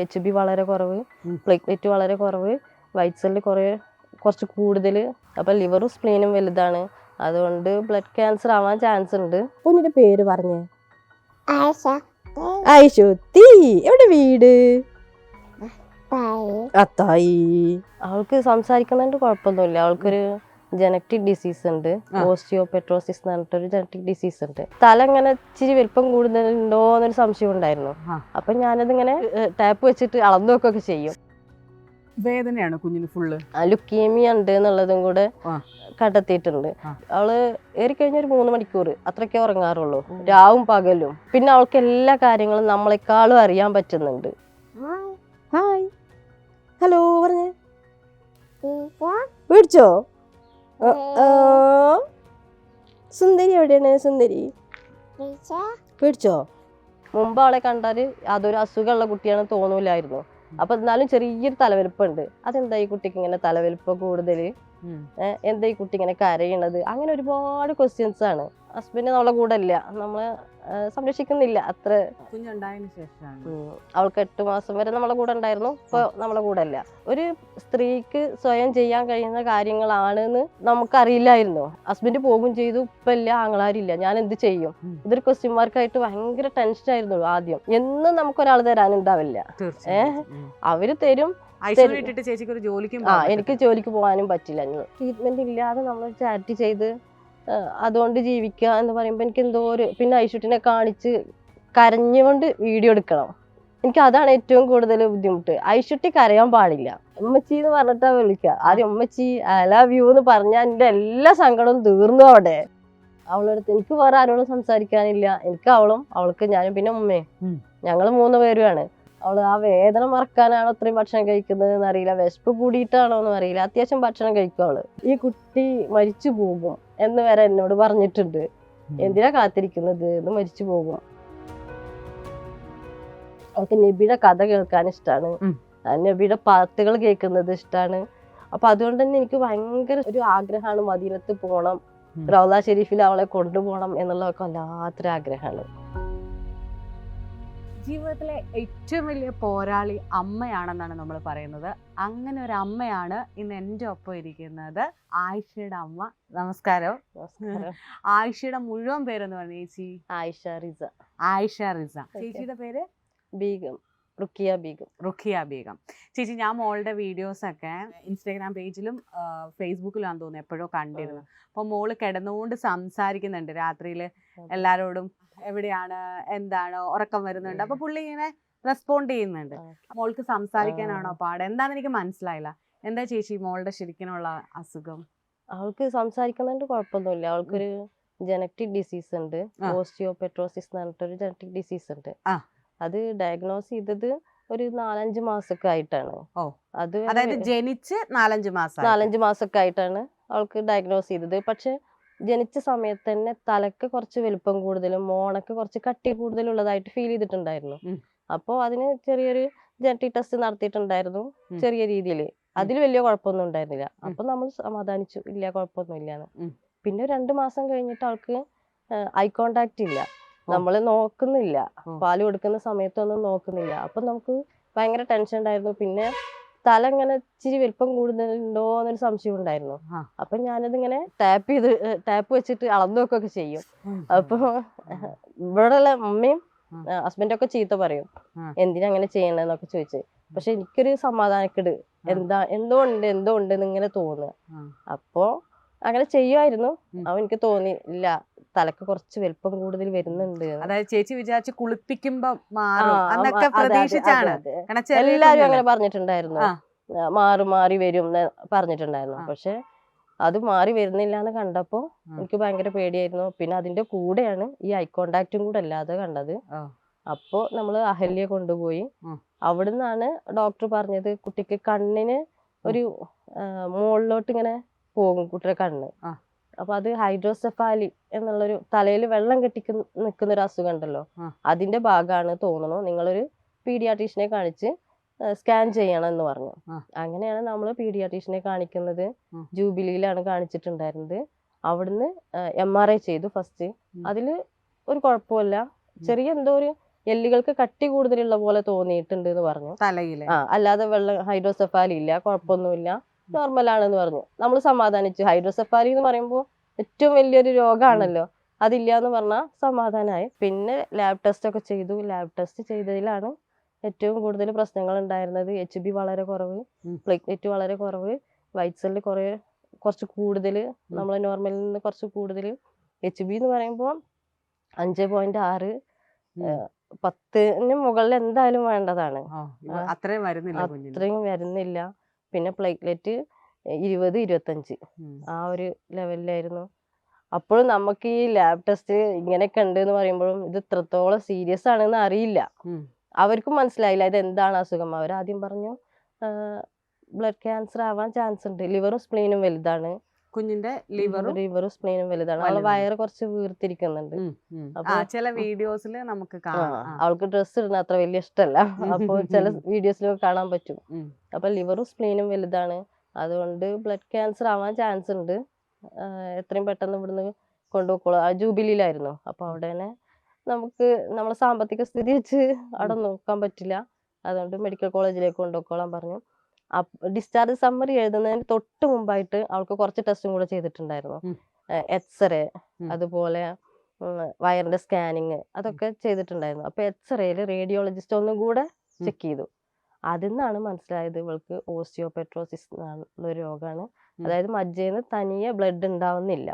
H B വളരെ കുറവ്. Platelet വളരെ കുറവ് വൈറ്റ് സെല്ല് കുറേ കുറച്ച് കൂടുതൽ. അപ്പം ലിവറും സ്പ്ലീനും വലുതാണ്. അതുകൊണ്ട് ബ്ലഡ് ക്യാൻസർ ആവാൻ ചാൻസ് ഉണ്ട്. ഒന്നിന്റെ പേര് പറഞ്ഞേ. ഐശുത്തി എവിടെ വീട്? അത്തായി അവൾക്ക് സംസാരിക്കുന്നതിന്റെ കുഴപ്പമൊന്നുമില്ല. അവൾക്കൊരു ജനറ്റിക് ഡിസീസ് ഉണ്ട്. ഓസ്റ്റിയോ ഓസ്റ്റിയോപെട്രോസിസ് എന്ന് പറഞ്ഞിട്ടൊരു ജനറ്റിക് ഡിസീസ് ഉണ്ട്. തല ഇങ്ങനെ ഇച്ചിരി വലിപ്പം കൂടുതലുണ്ടോ എന്നൊരു സംശയം ഉണ്ടായിരുന്നു. അപ്പൊ ഞാനതിങ്ങനെ ടാപ്പ് വെച്ചിട്ട് അളന്നു നോക്കുകയൊക്കെ ചെയ്യും. വേദനയാണ് കുഞ്ഞിന് ഫുള്ള് ലുക്കീമിയ ഉണ്ട് എന്നുള്ളതും കൂടെ. കണ്ടെത്തിയിട്ടുണ്ട്. അവൾ ഏറിക്കഴിഞ്ഞ ഒരു മൂന്ന് മണിക്കൂർ അത്രയ്ക്കേ ഉറങ്ങാറുള്ളൂ. രാവും പകലും. പിന്നെ അവൾക്ക് എല്ലാ കാര്യങ്ങളും നമ്മളെക്കാളും അറിയാൻ പറ്റുന്നുണ്ട്. ഹായ്. ഹായ്. ഹലോ പറഞ്ഞേ. മേടിച്ചോ. സുന്ദരി എവിടെയാണ് സുന്ദരി? പേടിച്ചോ മുമ്പ് അവളെ കണ്ടാൽ അതൊരു അസുഖമുള്ള കുട്ടിയാണെന്ന് തോന്നൂലായിരുന്നു. അപ്പൊ എന്നാലും ചെറിയൊരു തലവലിപ്പുണ്ട് അതെന്താ ഈ കുട്ടിക്ക് ഇങ്ങനെ തലവലിപ്പ് കൂടുതൽ എന്താ ഈ കുട്ടി ഇങ്ങനെ കരയണത്? അങ്ങനെ ഒരുപാട് ക്വസ്റ്റ്യൻസ് ആണ്. ഹസ്ബൻഡ് നമ്മളെ കൂടെ ഇല്ല. നമ്മളെ സംരക്ഷിക്കുന്നില്ല. അത്ര. അവൾക്ക് എട്ട് മാസം വരെ നമ്മളെ കൂടെ ഉണ്ടായിരുന്നു. ഇപ്പൊ നമ്മളെ കൂടെ അല്ല ഒരു സ്ത്രീക്ക് സ്വയം ചെയ്യാൻ കഴിയുന്ന കാര്യങ്ങളാണെന്ന് നമുക്കറിയില്ലായിരുന്നു. ഹസ്ബൻഡ് പോകും ചെയ്തു. ഇപ്പൊ ഇല്ല. ആങ്ങളാരില്ല ഞാൻ എന്ത് ചെയ്യും? ഇതൊരു ക്വസ്റ്റ്യൻ മാർക്കായിട്ട് ഭയങ്കര ടെൻഷൻ ആയിരുന്നു ആദ്യം. എന്നും നമുക്കൊരാൾ തരാനുണ്ടാവില്ല. ഏഹ് അവർ തരും. ഇട്ടിട്ട് ചേച്ചിക്ക് ഒരു ജോലിക്കും ആ എനിക്ക് ജോലിക്ക് പോകാനും പറ്റില്ല. ട്രീറ്റ്മെന്റ് ഇല്ലാതെ നമ്മൾ ചാരിറ്റി ചെയ്ത് അതുകൊണ്ട് ജീവിക്കുക എന്ന് പറയുമ്പോൾ എനിക്ക് എന്തോ ഒരു പിന്നെ ഐശ്വര്യനെ കാണിച്ച് കരഞ്ഞുകൊണ്ട് വീഡിയോ എടുക്കണം. എനിക്ക് അതാണ് ഏറ്റവും കൂടുതൽ ബുദ്ധിമുട്ട്. ഐഷുട്ടി കരയാൻ പാടില്ല. ഉമ്മച്ചി എന്ന് പറഞ്ഞിട്ടാ വിളിക്കുക. ആദ്യം ഉമ്മച്ചി ഐ ലവ് യു എന്ന് പറഞ്ഞാൽ എന്റെ എല്ലാ സങ്കടവും തീർന്നു അവിടെ. അവളടുത്ത് എനിക്ക് വേറെ ആരോടും സംസാരിക്കാനില്ല. എനിക്ക് അവളും അവൾക്ക് ഞാനും പിന്നെ ഉമ്മയും. ഞങ്ങൾ മൂന്ന് പേരുമാണ് അവൾ ആ വേദന മറക്കാനാണോ അത്രയും ഭക്ഷണം കഴിക്കുന്നത് എന്ന് അറിയില്ല വിശപ്പ് കൂടിയിട്ടാണോ എന്ന് അറിയില്ല. അത്യാവശ്യം ഭക്ഷണം കഴിക്കും അവൾ. ഈ കുട്ടി മരിച്ചു പോകും എന്ന് വരെ എന്നോട് പറഞ്ഞിട്ടുണ്ട്. എന്തിനാ കാത്തിരിക്കുന്നത് എന്ന് മരിച്ചു പോകും. അവൾക്ക് നബിയുടെ കഥ കേൾക്കാൻ ഇഷ്ടമാണ്. നബിയുടെ പാട്ടുകൾ കേൾക്കുന്നത് ഇഷ്ടമാണ് അപ്പൊ അതുകൊണ്ട് തന്നെ എനിക്ക് ഭയങ്കര ഒരു ആഗ്രഹമാണ് മദീനത്ത് പോകണം. റൗല ഷെരീഫിൽ അവളെ കൊണ്ടുപോകണം എന്നുള്ളതൊക്കെ വല്ലാത്തൊരു ആഗ്രഹമാണ്. ജീവിതത്തിലെ ഏറ്റവും വലിയ പോരാളി അമ്മയാണെന്നാണ് നമ്മൾ പറയുന്നത്. അങ്ങനെ ഒരു അമ്മയാണ് ഇന്ന് എന്റെ ഒപ്പം ഇരിക്കുന്നത് ആയിഷയുടെ അമ്മ. നമസ്കാരം. ആയിഷയുടെ മുഴുവൻ പേരെന്ന് പറഞ്ഞു ചേച്ചി. ആയിഷ റിസ. ആയിഷ റിസ. ചേച്ചിയുടെ പേര്? ബീഗം. റുക്കിയ ബീഗം. റുഖിയ ബീഗം. ചേച്ചി ഞാൻ മോളുടെ വീഡിയോസൊക്കെ ഇൻസ്റ്റാഗ്രാം പേജിലും ഫേസ്ബുക്കിലാന്ന് തോന്നുന്നു എപ്പോഴോ കണ്ടിരുന്നു. അപ്പോൾ മോൾ കിടന്നുകൊണ്ട് സംസാരിക്കുന്നുണ്ട് രാത്രിയിൽ എല്ലാരോടും എവിടെയാണ് എന്താണ് ഉറക്കം വരുന്നുണ്ട്. അപ്പൊ പുള്ളി ഇങ്ങനെ റെസ്പോണ്ട് ചെയ്യുന്നുണ്ട്. മോൾക്ക് സംസാരിക്കാനാണോ പാട്? എന്താണെന്ന് എനിക്ക് മനസ്സിലായില്ല. എന്താ ചേച്ചി മോളുടെ ശരിക്കിനുള്ള അസുഖം? അവൾക്ക് സംസാരിക്കുന്നതിന്റെ കുഴപ്പമൊന്നുമില്ല. അവൾക്കൊരു ജനറ്റിക് ഡിസീസ് ഉണ്ട്. ഓസ്റ്റിയോപെട്രോസിസ് എന്ന് പറഞ്ഞിട്ടൊരു ജനറ്റിക് ഡിസീസ് ഉണ്ട്. അത് ഡയഗ്നോസ് ചെയ്തത് ഒരു നാലഞ്ച് മാസമൊക്കെ ആയിട്ടാണ്. ഓ. അത് അതായത് ജനിച്ച് നാലഞ്ച് മാസം നാലഞ്ച് മാസമൊക്കെ ആയിട്ടാണ് അവൾക്ക് ഡയഗ്നോസ് ചെയ്തത്. പക്ഷെ ജനിച്ച സമയത്ത് തന്നെ തലക്ക് കുറച്ച് വലുപ്പം കൂടുതലും മോണക്ക് കുറച്ച് കട്ടി കൂടുതലുള്ളതായിട്ട് ഫീൽ ചെയ്തിട്ടുണ്ടായിരുന്നു. അപ്പോൾ അതിന് ചെറിയൊരു ജനറ്റിക് ടെസ്റ്റ് നടത്തിയിട്ടുണ്ടായിരുന്നു ചെറിയ രീതിയിൽ അതിൽ വലിയ കുഴപ്പമൊന്നും ഉണ്ടായിരുന്നില്ല. അപ്പൊ നമ്മൾ സമാധാനിച്ചു. ഇല്ല കുഴപ്പമൊന്നും ഇല്ലാന്ന് പിന്നെ രണ്ടു മാസം കഴിഞ്ഞിട്ട് അവൾക്ക് ഐ കോണ്ടാക്ട് ഇല്ല. നമ്മൾ നോക്കുന്നില്ല. പാൽ കൊടുക്കുന്ന സമയത്തൊന്നും നോക്കുന്നില്ല. അപ്പൊ നമുക്ക് ഭയങ്കര ടെൻഷൻ ഉണ്ടായിരുന്നു. പിന്നെ തല ഇങ്ങനെ ഇച്ചിരി വലിപ്പം കൂടുന്നുണ്ടോ എന്നൊരു സംശയം ഉണ്ടായിരുന്നു. ഞാൻ അപ്പൊ ഞാനതിങ്ങനെ ടാപ്പ് ചെയ്ത് ടാപ്പ് വെച്ചിട്ട് അളന്നു നോക്കുകയൊക്കെ ചെയ്യും. അപ്പൊ ഇവിടെയുള്ള അമ്മയും. ഹസ്ബൻഡൊക്കെ ചീത്ത പറയും. എന്തിനാ അങ്ങനെ ചെയ്യണെന്നൊക്കെ ചോദിച്ച്. പക്ഷെ എനിക്കൊരു സമാധാനക്കേട്. എന്താ എന്തോ ഉണ്ട് എന്തോ ഉണ്ട് എന്നിങ്ങനെ തോന്നുക. അപ്പോ അങ്ങനെ ചെയ്യുമായിരുന്നു ഉം. അവ എനിക്ക് തോന്നി ഇല്ല തലക്ക് കുറച്ച് വലിപ്പം കൂടുതൽ വരുന്നുണ്ട് അതായത് ചേച്ചി വിചാരിച്ച് കുളിപ്പിക്കുമ്പോ മാറും പ്രതീക്ഷിച്ചാണ്. എല്ലാരും അങ്ങനെ പറഞ്ഞിട്ടുണ്ടായിരുന്നു. മാറി മാറി വരും പറഞ്ഞിട്ടുണ്ടായിരുന്നു. പക്ഷെ അത് മാറി വരുന്നില്ല എന്ന് കണ്ടപ്പോ എനിക്ക് ഭയങ്കര പേടിയായിരുന്നു. പിന്നെ അതിന്റെ കൂടെയാണ് ഈ ഐ കോണ്ടാക്റ്റും കൂടെ അല്ലാതെ കണ്ടത്. അപ്പോ നമ്മൾ അഹല്യ കൊണ്ടുപോയി. അവിടുന്നാണ് ഡോക്ടർ പറഞ്ഞത് കുട്ടിക്ക് കണ്ണിന് ഒരു മുകളിലോട്ട് ഇങ്ങനെ പോകും കുട്ടിയുടെ കണ്ണ്. അപ്പൊ അത് ഹൈഡ്രോസെഫാലി എന്നുള്ളൊരു തലയിൽ വെള്ളം കെട്ടി നിൽക്കുന്ന ഒരു അസുഖം ഉണ്ടല്ലോ. അതിന്റെ ഭാഗമാണ് തോന്നുന്നു നിങ്ങളൊരു പീഡിയാട്രീഷ്യനെ കാണിച്ച് സ്കാൻ ചെയ്യണം എന്ന് പറഞ്ഞു അങ്ങനെയാണ് നമ്മൾ പീഡിയാട്രീഷ്യനെ കാണിക്കുന്നത്. ജൂബിലിയിലാണ് കാണിച്ചിട്ടുണ്ടായിരുന്നത്. അവിടുന്ന് എം ആർ ഐ ചെയ്തു ഫസ്റ്റ്. അതിൽ അതിൽ ഒരു കുഴപ്പമില്ല. ചെറിയ എന്തോ ഒരു എല്ലുകൾക്ക് കട്ടി കൂടുതലുള്ള പോലെ തോന്നിയിട്ടുണ്ട് എന്ന് പറഞ്ഞു. തലയിൽ ആ അല്ലാതെ വെള്ളം ഹൈഡ്രോസെഫാലി ഇല്ല കുഴപ്പമൊന്നുമില്ല. നോർമൽ ആണെന്ന് പറഞ്ഞു. നമ്മൾ സമാധാനിച്ചു. ഹൈഡ്രോസെഫാലി എന്ന് പറയുമ്പോൾ ഏറ്റവും വലിയൊരു രോഗമാണല്ലോ അതില്ല എന്ന് പറഞ്ഞാൽ സമാധാനമായി പിന്നെ ലാബ് ടെസ്റ്റ് ഒക്കെ ചെയ്തു. ലാബ് ടെസ്റ്റ് ചെയ്തതിലാണ് ഏറ്റവും കൂടുതൽ പ്രശ്നങ്ങൾ ഉണ്ടായിരുന്നത്. എച്ച് ബി വളരെ കുറവ്. പ്ലേറ്റ്ലെറ്റ് വളരെ കുറവ്. വൈറ്റ് സെല്ല് കുറേ കുറച്ച് കൂടുതൽ നമ്മൾ നോർമലിൽ നിന്ന് കുറച്ച് കൂടുതൽ. എച്ച് ബി എന്ന് പറയുമ്പോൾ അഞ്ച് പോയിന്റ് ആറ് പത്തിന് മുകളിൽ എന്തായാലും വേണ്ടതാണ്. അത്രയും വരുന്നില്ല അത്രയും വരുന്നില്ല. പിന്നെ പ്ലേറ്റ്ലെറ്റ് ഇരുപത് ഇരുപത്തഞ്ച്. ആ ഒരു ലെവലിലായിരുന്നു. അപ്പോഴും നമുക്ക് ഈ ലാബ് ടെസ്റ്റ് ഇങ്ങനെയൊക്കെ ഉണ്ട് എന്ന് പറയുമ്പോഴും ഇത് ഇത്രത്തോളം സീരിയസ് ആണെന്ന് അറിയില്ല. അവർക്കും മനസ്സിലായില്ല ഇത് എന്താണ് അസുഖം. അവർ ആദ്യം പറഞ്ഞു ബ്ലഡ് ക്യാൻസർ ആവാൻ ചാൻസ് ഉണ്ട്. ലിവറും സ്പ്ലീനും വലുതാണ്. കുഞ്ഞിന്റെ ലിവറും ലിവറും സ്പ്ലീനും വലുതാണ്. അവളെ വയർ വയറ് കുറച്ച് വീർത്തിരിക്കുന്നുണ്ട്. ചില വീഡിയോസിൽ നമുക്ക് കാണാം. അവൾക്ക് ഡ്രസ്സ് ഇടുന്ന അത്ര വലിയ ഇഷ്ടമല്ല. അപ്പോൾ ചില വീഡിയോസിലൊക്കെ കാണാൻ പറ്റും. അപ്പൊ ലിവറും സ്പ്ലീനും വലുതാണ്. അതുകൊണ്ട് ബ്ലഡ് ക്യാൻസർ ആവാൻ ചാൻസ് ഉണ്ട്. എത്രയും പെട്ടെന്ന് ഇവിടുന്ന് കൊണ്ടുപോയിക്കോളാം. ആ ജൂബിലിയിലായിരുന്നു. അപ്പൊ അവിടെ തന്നെ നമുക്ക് നമ്മളെ സാമ്പത്തിക സ്ഥിതി വെച്ച് അവിടെ നോക്കാൻ പറ്റില്ല. അതുകൊണ്ട് മെഡിക്കൽ കോളേജിലേക്ക് കൊണ്ടുപോയിക്കോളാൻ പറഞ്ഞു. ഡിസ്ചാർജ് സമ്മറി എഴുതുന്നതിന് തൊട്ട് മുമ്പായിട്ട് അവൾക്ക് കുറച്ച് ടെസ്റ്റും കൂടെ ചെയ്തിട്ടുണ്ടായിരുന്നു. എക്സ്റേ അതുപോലെ വയറിന്റെ സ്കാനിങ് അതൊക്കെ ചെയ്തിട്ടുണ്ടായിരുന്നു. അപ്പൊ എക്സ്റേയിൽ റേഡിയോളജിസ്റ്റ് ഒന്നും കൂടെ ചെക്ക് ചെയ്തു. അതിൽ നിന്നാണ് മനസ്സിലായത് ഇവൾക്ക് ഓസ്റ്റിയോപെട്രോസിസ് എന്നുള്ള രോഗമാണ് അതായത് മജ്ജയിൽ നിന്ന് തനിയെ ബ്ലഡ് ഉണ്ടാവുന്നില്ല.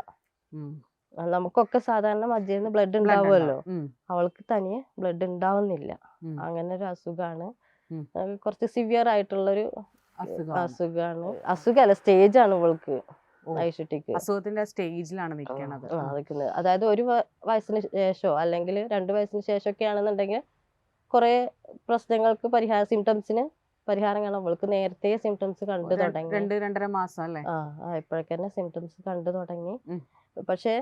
നമുക്കൊക്കെ സാധാരണ മജ്ജയിൽ നിന്ന് ബ്ലഡ് ഉണ്ടാവുമല്ലോ. അവൾക്ക് തനിയെ ബ്ലഡ് ഉണ്ടാവുന്നില്ല. അങ്ങനെ ഒരു അസുഖമാണ്. കുറച്ച് സിവിയർ ആയിട്ടുള്ളൊരു അസുഖമാണ്. അസുഖല്ല അസുഖമല്ല സ്റ്റേജ് ആണ് ഇവൾക്ക്. ഐഷുട്ടിക്ക്. അസുഖത്തിന്റെ സ്റ്റേജിലാണ് നിൽക്കുന്നത് അതായത് ഒരു വയസ്സിന് ശേഷമോ അല്ലെങ്കിൽ രണ്ട് വയസ്സിന് ശേഷം ഒക്കെ ആണെന്നുണ്ടെങ്കിൽ കുറെ പ്രശ്നങ്ങൾക്ക് പരിഹാര സിംറ്റംസിന് പരിഹാരം കാണാം. അവൾക്ക് നേരത്തെ സിംറ്റംസ് കണ്ടു തുടങ്ങി. രണ്ട് രണ്ടര മാസം അല്ലേ? ആ ഇപ്പോഴൊക്കെ സിംറ്റംസ് കണ്ടു തുടങ്ങി. പക്ഷെ